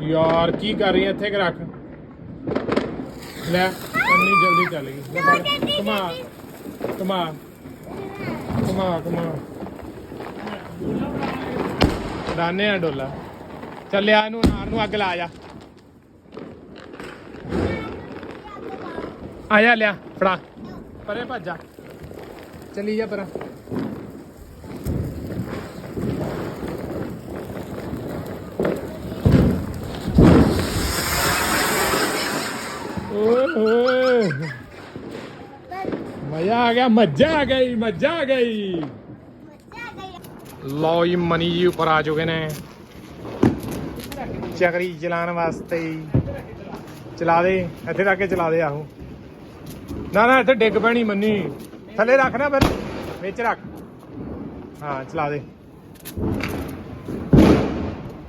ਯਾਰ ਕੀ ਕਰ ਰਹੀ ਹੈ? ਇੱਥੇ ਕਿ ਰੱਖ। ਲੈ ਇੰਨੀ ਜਲਦੀ ਚੱਲ ਗਈ। ਕਮਾ ਕਮਾ ਕਮਾ ਕਮਾ ਦਾਨੇ ਆ ਡੋਲਾ। ਚੱਲਿਆ ਇਹਨੂੰ ਅਨਾਰ ਨੂੰ ਅੱਗ ਲਾ ਜਾ। ਆ ਜਾ, ਲਿਆ, ਫੜਾ। ਪਰੇ ਭੱਜ ਜਾ। ਚੱਲੀ ਜਾ ਪਰਾਂ। ਓਏ ਮਜ਼ਾ ਆ ਗਿਆ ਮੱਜਾ ਆ ਗਈ ਮੱਜਾ ਆ ਗਈ। ਲਓ ਜੀ, ਮਨੀ ਜੀ ਉੱਪਰ ਆ ਚੁੱਕੇ ਨੇ। ਚੱਕਰੀ ਚਲਾਉਣ ਵਾਸਤੇ ਚਲਾ ਦੇ, ਇੱਥੇ ਤੱਕ ਕੇ ਚਲਾ ਦੇ, ਆਹੋ। ਨਾ ਨਾ, ਇੱਥੇ ਡਿੱਗ ਪੈਣੀ ਮੰਨੀ। ਥੱਲੇ ਰੱਖ ਨਾ ਫਿਰ, ਵਿੱਚ ਰੱਖ। ਹਾਂ, ਚਲਾ ਦੇ।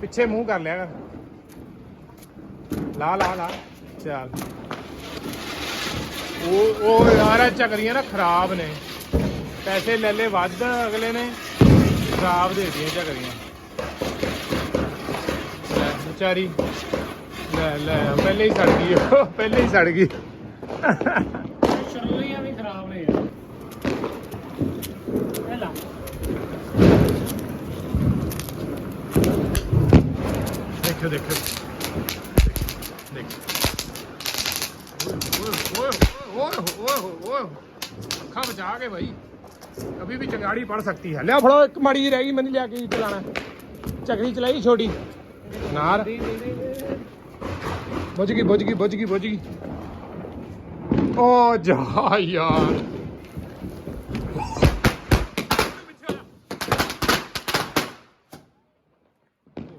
ਪਿੱਛੇ ਮੂੰਹ ਕਰ ਲਿਆ ਕਰ। ਲਾ ਲਾ ਲਾ, ਚੱਲ। ਉਹ ਉਹ ਯਾਰ ਚੱਕਰੀਆਂ ਨਾ ਖਰਾਬ ਨੇ। ਪੈਸੇ ਲੈ ਲੈ ਵੱਧ, ਅਗਲੇ ਨੇ ਖਰਾਬ ਦੇ ਦਿੱਤੀਆਂ ਚੱਕਰੀਆਂ। ਲੈ, ਵਿਚਾਰੀ। ਲੈ ਲੈ, ਪਹਿਲੇ ਹੀ ਸੜ ਗਈ ਉਹ, ਪਹਿਲੇ ਹੀ ਸੜ ਗਈ ਸ਼ਰਲੀਆਂ ਵੀ ਖਰਾਬ ਨੇ ਯਾਰ ਇਹ ਲਾ ਦੇਖੋ ਦੇਖੋ ਦੇਖੋ। ਓਏ ਓਏ ਓਏ ਓਏ ਅੱਖਾਂ ਬਚਾ ਕੇ ਭਾਈ ਅਭੀ ਵੀ ਚੰਗਾੜੀ ਪੜ ਸਕਦੀ ਹੈ। ਲਿਆ ਫੜੋ, ਇੱਕ ਮਾੜੀ ਜੀ ਰਹਿ ਗਈ, ਮੈਨੂੰ ਲਿਆ ਕੇ ਚਲਾਣਾ ਚੱਕਰੀ ਚਲਾਈ ਛੋਟੀ। ਨਾਰ। ਬੁੱਝ ਗਈ ਬੁੱਝ ਗਈ ਬੁੱਝ ਗਈ ਬੁੱਝ ਗਈ। ਓ ਜਾ ਯਾਰ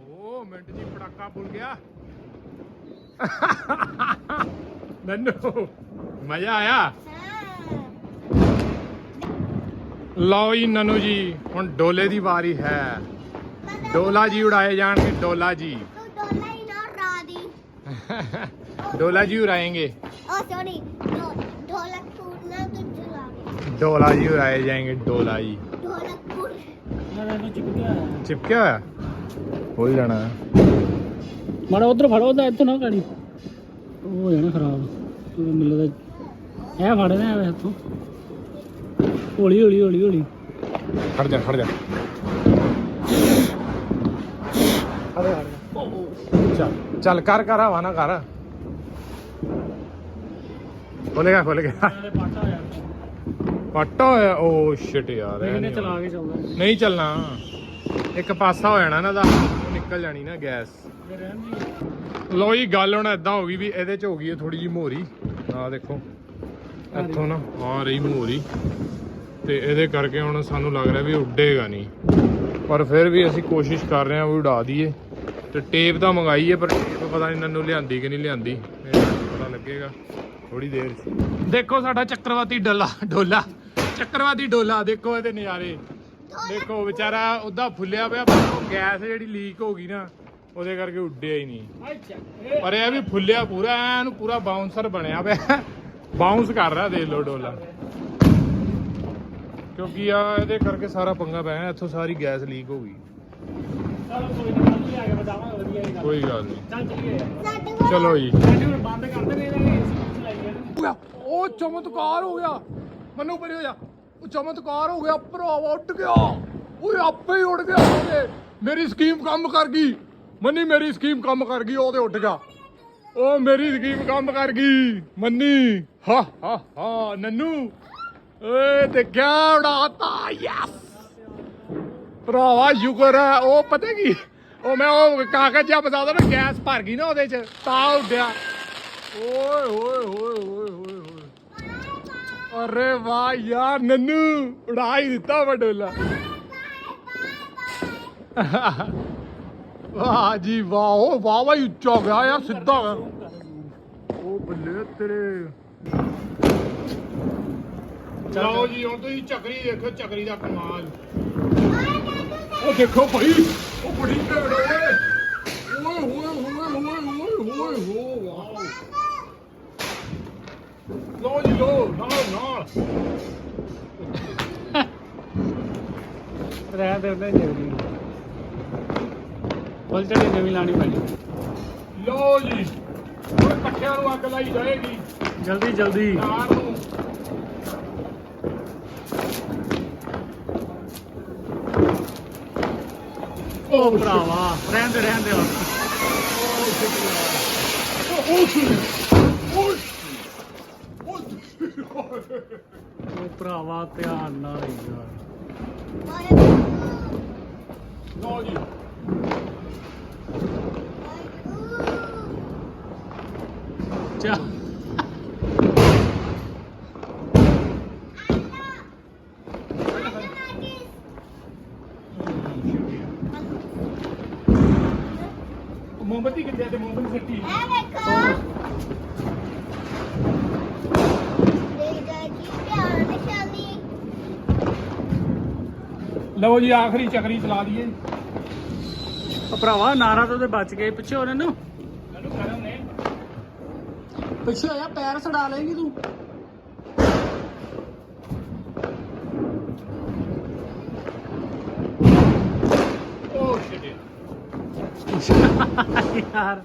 ਓ ਮਿੰਟ ਭੁੱਲ ਗਿਆ। ਨੰਨੂ ਮਜ਼ਾ ਆਇਆ? ਲਓ ਜੀ ਨਨੂ ਜੀ ਹੁਣ ਡੋਲੇ ਦੀ ਵਾਰੀ ਹੈ। ਡੋਲਾ ਜੀ ਉਡਾਏ ਜਾਣਗੇ ਡੋਲਾ ਜੀ। ਡੋਲਾ ਜੀ ਉਡਾਏਗੇ। ਓ ਸੌਰੀ ਡੋਲਾ ਟੂਰਨਾ ਤੇ ਜੁਲਾਗੇ ਡੋਲਾ ਜੀ ਉਡਾਏ ਜਾਣਗੇ ਡੋਲਾ ਜੀ। ਡੋਲਾ ਟੂਰ ਚਿਪਕਿਆ ਹੋਇਆ। ਚਿਪਕਿਆ ਹੋਇਆ? ਖੋਲ ਲੈਣਾ। ਮਾੜਾ ਉਧਰ ਫੜੋ ਉਹਦਾ ਇੱਥੋਂ ਨਾ ਗਾੜੀ। ਉਹ ਹੋ ਜਾਣਾ ਖਰਾਬ। ਮਿਲਦਾ ਇਹ ਫੜਨੇ ਆ ਇੱਥੋਂ। ਹੌਲੀ ਹੌਲੀ ਹੌਲੀ ਹੌਲੀ। ਖੜ ਜਾ ਖੜ ਜਾ। ਚੱਲ ਚੱਲ ਕਰ ਕਰ ਹਵਾ ਨਾ ਕਰ। ਖੋਲੇਗਾ ਖੋਲੇਗਾ ਪੱਟਾ ਹੋਇਆ ਓ ਸ਼ਿਟ ਯਾਰ ਇਹਨੇ ਚਲਾ ਕੇ ਚੱਲਦਾ ਨਹੀਂ ਚੱਲਣਾ। ਇੱਕ ਪਾਸਾ ਹੋ ਜਾਣਾ ਇਹਨਾਂ ਦਾ। ਨਿਕਲ ਜਾਣੀ ਨਾ ਗੈਸ। ਲੋ ਜੀ ਗੱਲ ਹੁਣ ਏਦਾਂ ਹੋ ਗਈ ਵੀ ਇਹਦੇ ਚ ਹੋ ਗਈ ਹੈ ਥੋੜੀ ਜੀ ਮੋਰੀ। ਆ ਦੇਖੋ ਇੱਥੋਂ ਨਾ ਆ ਰਹੀ ਮੋਰੀ। ਤੇ ਇਹਦੇ ਕਰਕੇ ਹੁਣ ਸਾਨੂੰ ਲੱਗ ਰਿਹਾ ਵੀ ਉੱਡੇਗਾ ਨਹੀਂ। ਪਰ ਫਿਰ ਵੀ ਅਸੀਂ ਕੋਸ਼ਿਸ਼ ਕਰ ਰਹੇ ਹਾਂ ਵੀ ਉਡਾ ਦਈਏ। ਤੇ ਟੇਪ ਤਾਂ ਮੰਗਾਈ ਹੈ ਪਰ ਟੇਪ ਪਤਾ ਨਹੀਂ ਨੰਨੂ ਲਿਆਂਦੀ ਕਿ ਨਹੀਂ ਲਿਆਂਦੀ। ਪਤਾ ਲੱਗੇਗਾ ਥੋੜੀ ਦੇਰ ਦੇਖੋ ਸਾਡਾ ਚੱਕਰਵਾਤੀ ਡੋਲਾ ਡੋਲਾ। ਚੱਕਰਵਾਤੀ ਡੋਲਾ ਦੇਖੋ ਇਹਦੇ ਨਜ਼ਾਰੇ। ਦੇਖੋ ਵਿਚਾਰਾ ਉਹਦਾ ਫੁੱਲਿਆ ਪਿਆ ਪਰ ਉਹ ਗੈਸ ਜਿਹੜੀ ਲੀਕ ਹੋ ਗਈ ਨਾ ਉਹਦੇ ਕਰਕੇ ਉੱਡਿਆ ਹੀ ਨਹੀਂ। ਅੱਛਾ ਪਰ ਇਹ ਵੀ ਫੁੱਲਿਆ ਪੂਰਾ ਐਨ ਪੂਰਾ ਬਾਉਂਸਰ ਬਣਿਆ ਪਿਆ। ਬਾਉਂਸ ਕਰ ਰਿਹਾ ਦੇਖ ਲੋ ਡੋਲਾ। ਕਿਉਂਕਿ ਆ ਇਹਦੇ ਕਰਕੇ ਸਾਰਾ ਪੰਗਾ ਪਿਆ ਇੱਥੋਂ ਸਾਰੀ ਗੈਸ ਲੀਕ ਹੋ ਗਈ। ਕੋਈ ਗੱਲ ਨਹੀਂ। ਚੱਲ ਜੀ। ਉਹ ਚਮਤਕਾਰ ਹੋ ਗਿਆ। ਮੈਨੂੰ ਪਰੇ ਹੋ ਜਾ। ਉਹ ਚਮਤਕਾਰ ਹੋ ਗਿਆ, ਭਰਾਵਾ ਉੱਡ ਗਿਆ। ਓਏ, ਆਪੇ ਹੀ ਉੱਡ ਗਿਆ ਉਹਦੇ। ਮੇਰੀ ਸਕੀਮ ਕੰਮ ਕਰ ਗਈ। ਮੰਨੀ, ਮੇਰੀ ਸਕੀਮ ਕੰਮ ਕਰ ਗਈ, ਉਹਦੇ ਉੱਡ ਗਿਆ ਉਹ ਮੇਰੀ ਸਕੀਮ ਕੰਮ ਕਰ ਗਈ, ਮੰਨੀ। ਹਾ ਹਾ ਹਾ, ਨੰਨੂ। ਓਏ ਦੇਖਿਆ ਉਡਾਤਾ, ਯੈਸ। ਭਰਾਵਾ, ਸ਼ੁਕਰ ਹੈ, ਉਹ ਪਤਾ ਕੀ? ਉਹ ਮੈਂ ਉਹ ਕਾਗਜ਼ ਜਿਹਾ ਬਤਾ ਨਾ ਗੈਸ ਭਰ ਗਈ ਨਾ ਉਹਦੇ ਚ, ਤਾਂ ਉੱਡਿਆ। ਓਏ ਹੋਏ ਹੋਏ ਹੋਏ ਅਰੇ ਵਾਹ ਯਾਰ ਨੰਨੂ ਉਡਾ ਹੀ ਦਿੱਤਾ ਵਡੋਲਾ ਵਾਹ ਜੀ ਵਾਹ ਉਹ ਵਾਹ ਵਾਹ ਹੀ ਉੱਚਾ ਗਿਆ ਯਾਰ ਸਿੱਧਾ ਗਿਆ ਉਹ ਬੱਲੇ ਤੇਰੇ। ਲਓ ਜੀ ਹੁਣ ਤੁਸੀਂ ਚੱਕਰੀ ਦੇਖੋ ਚੱਕਰੀ ਦਾ ਕਮਾਲ। ਉਹ ਦੇਖੋ ਭਾਈ ਉਹ ਬੜੀ ਭੈੜ ਓਏ ਹੋਏ ਹੋਏ ਹੋਏ ਹੋਏ ਹੋਏ ਹੋ ਲੋ ਜੀ ਲੋ ਨਾਲ ਨਾਲ ਰਹਿਣ ਦੇ ਉਹਨੇ ਜਲਦੀ ਫੁੱਲ ਚੜੀ ਨਵੀਂ ਲਾਣੀ ਪੈਣੀ। ਲੋ ਜੀ ਹੁਣ ਇਕੱਠਿਆਂ ਨੂੰ ਅੱਗ ਲਾਈ ਜਾਏਗੀ। ਜਲਦੀ ਜਲਦੀ। ਕਾਰ ਨੂੰ। ਉਹ ਭਰਾਵਾ ਰਹਿਣ ਦੇ ਰਹਿਣ ਦੇ। ਹੁਣ। ਉਹ ਭਰਾਵਾ ਧਿਆਨ ਨਾਲ ਯਾਰ ਲੋ ਜੀ। ਚਾ। ਮੋਮਬਤੀ ਕਿੱਥੇ ਤੇ ਮੋਮਬਤੀ ਸੱਟੀ ਇਹ ਦੇਖੋ ਦੇਗਾ ਜੀ ਪਿਆਰ ਨਿਸ਼ਾਨੀ ਲਓ ਜੀ ਆਖਰੀ ਚੱਕਰੀ ਚਲਾ ਦਈਏ। ਉਹ ਭਰਾਵਾ ਨਾਰਾ ਤੋਂ ਤੇ ਬਚ ਗਏ ਪਿੱਛੇ ਉਹਨਾਂ ਨੂੰ। ਪਿੱਛੇ ਹੋਇਆ ਪੈਰ ਸੜਾ ਲੇਂਗੀ ਤੂੰ। ਓ ਸ਼ਿਟ ਯਾਰ।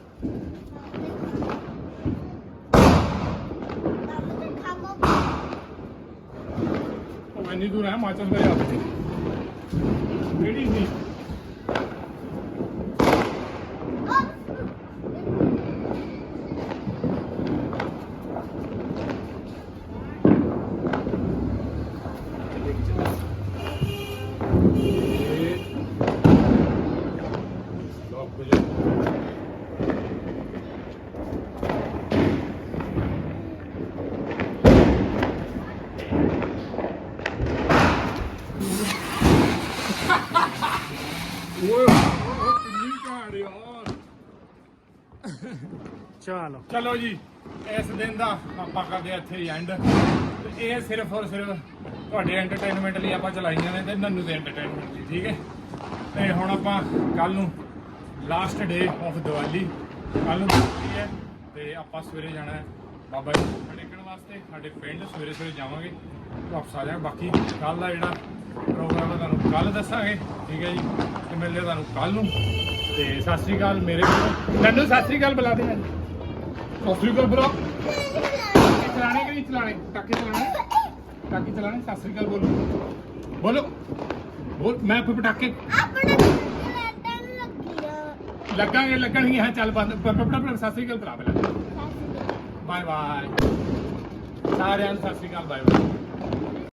ਇੰਨੀ ਦੂਰ ਹੈ ਮੇਰੇ ਹੱਥ 'ਚ ਕਿਹੜੀ ਸੀ ਲੱਗ ਜਾ ਓਏ ਓਏ, ਓਏ, ਕਿੰਨੀ ਘੈਂਟ ਯਾਰ ਚਲੋ। ਚਲੋ ਜੀ, ਇਸ ਦਿਨ ਦਾ ਆਪਾਂ ਕਰਦੇ ਹਾਂ ਇੱਥੇ ਹੀ ਐਂਡ ਤੇ ਇਹ ਸਿਰਫ ਔਰ ਸਿਰਫ ਤੁਹਾਡੇ ਐਂਟਰਟੇਨਮੈਂਟ ਲਈ ਆਪਾਂ ਚਲਾਈਆਂ ਨੇ ਤੇ ਨੰਨੂ ਦੇ ਐਂਟਰਟੇਨਮੈਂਟ ਲਈ, ਠੀਕ ਹੈ? ਤੇ ਹੁਣ ਆਪਾਂ ਕੱਲ ਨੂੰ ਲਾਸਟ ਡੇ ਆਫ ਦੀਵਾਲੀ ਕੱਲ ਨੂੰ ਛੁੱਟੀ ਹੈ? ਤੇ ਆਪਾਂ ਸਵੇਰੇ ਜਾਣਾ ਹੈ ਬਾਬਾ ਜੀ ਨੂੰ ਟੇਕਣ ਵਾਸਤੇ, ਸਾਡੇ ਪਿੰਡ ਸਵੇਰੇ ਸਵੇਰੇ ਜਾਵਾਂਗੇ, ਵਾਪਸ ਆ ਜਾਵਾਂਗੇ। ਬਾਕੀ ਕੱਲ ਦਾ ਜਿਹੜਾ ਪ੍ਰੋਗਰਾਮ ਹੈ ਤੁਹਾਨੂੰ ਕੱਲ ਦੱਸਾਂਗੇ, ਠੀਕ ਹੈ ਜੀ? ਤੇ ਮਿਲਦੇ ਹਾਂ ਤੁਹਾਨੂੰ ਕੱਲ ਨੂੰ। ਤੇ ਸਤਿ ਸ੍ਰੀ ਅਕਾਲ ਮੇਰੇ ਕੋਲ ਨੰਨੂ, ਸਤਿ ਸ੍ਰੀ ਅਕਾਲ ਬੁਲਾ ਦੇ ਸਤਿ ਸ੍ਰੀ ਅਕਾਲ ਟਾਕੇ ਚਲਾਣੇ ਕਿ ਨਹੀਂ ਚਲਾਣੇ ਟਾਕੇ ਚਲਾਣੇ ਟਾਕੇ ਚਲਾਣੇ ਸਤਿ ਸ੍ਰੀ ਅਕਾਲ ਬੋਲੋ। ਬੋਲੋ। ਬੋਲ ਮੈਂ ਕੋਈ ਪਟਾਕੇ? ਆਪਣੇ ਲੈਟਾਂ ਲੱਗੀਆਂ ਲੱਗਾਂਗੇ ਲੱਗਣਗੇ ਹਾਂ ਚੱਲ ਬੰਦ। ਪ- ਪ- ਪ- ਸਤਿ ਸ੍ਰੀ ਅਕਾਲ ਬੁਲਾ ਪਹਿਲਾਂ। Bye bye. ਸਾਰਿਆਂ ਨੂੰ ਸਤਿ ਸ੍ਰੀ ਅਕਾਲ ਬਾਏ ਬਾਏ।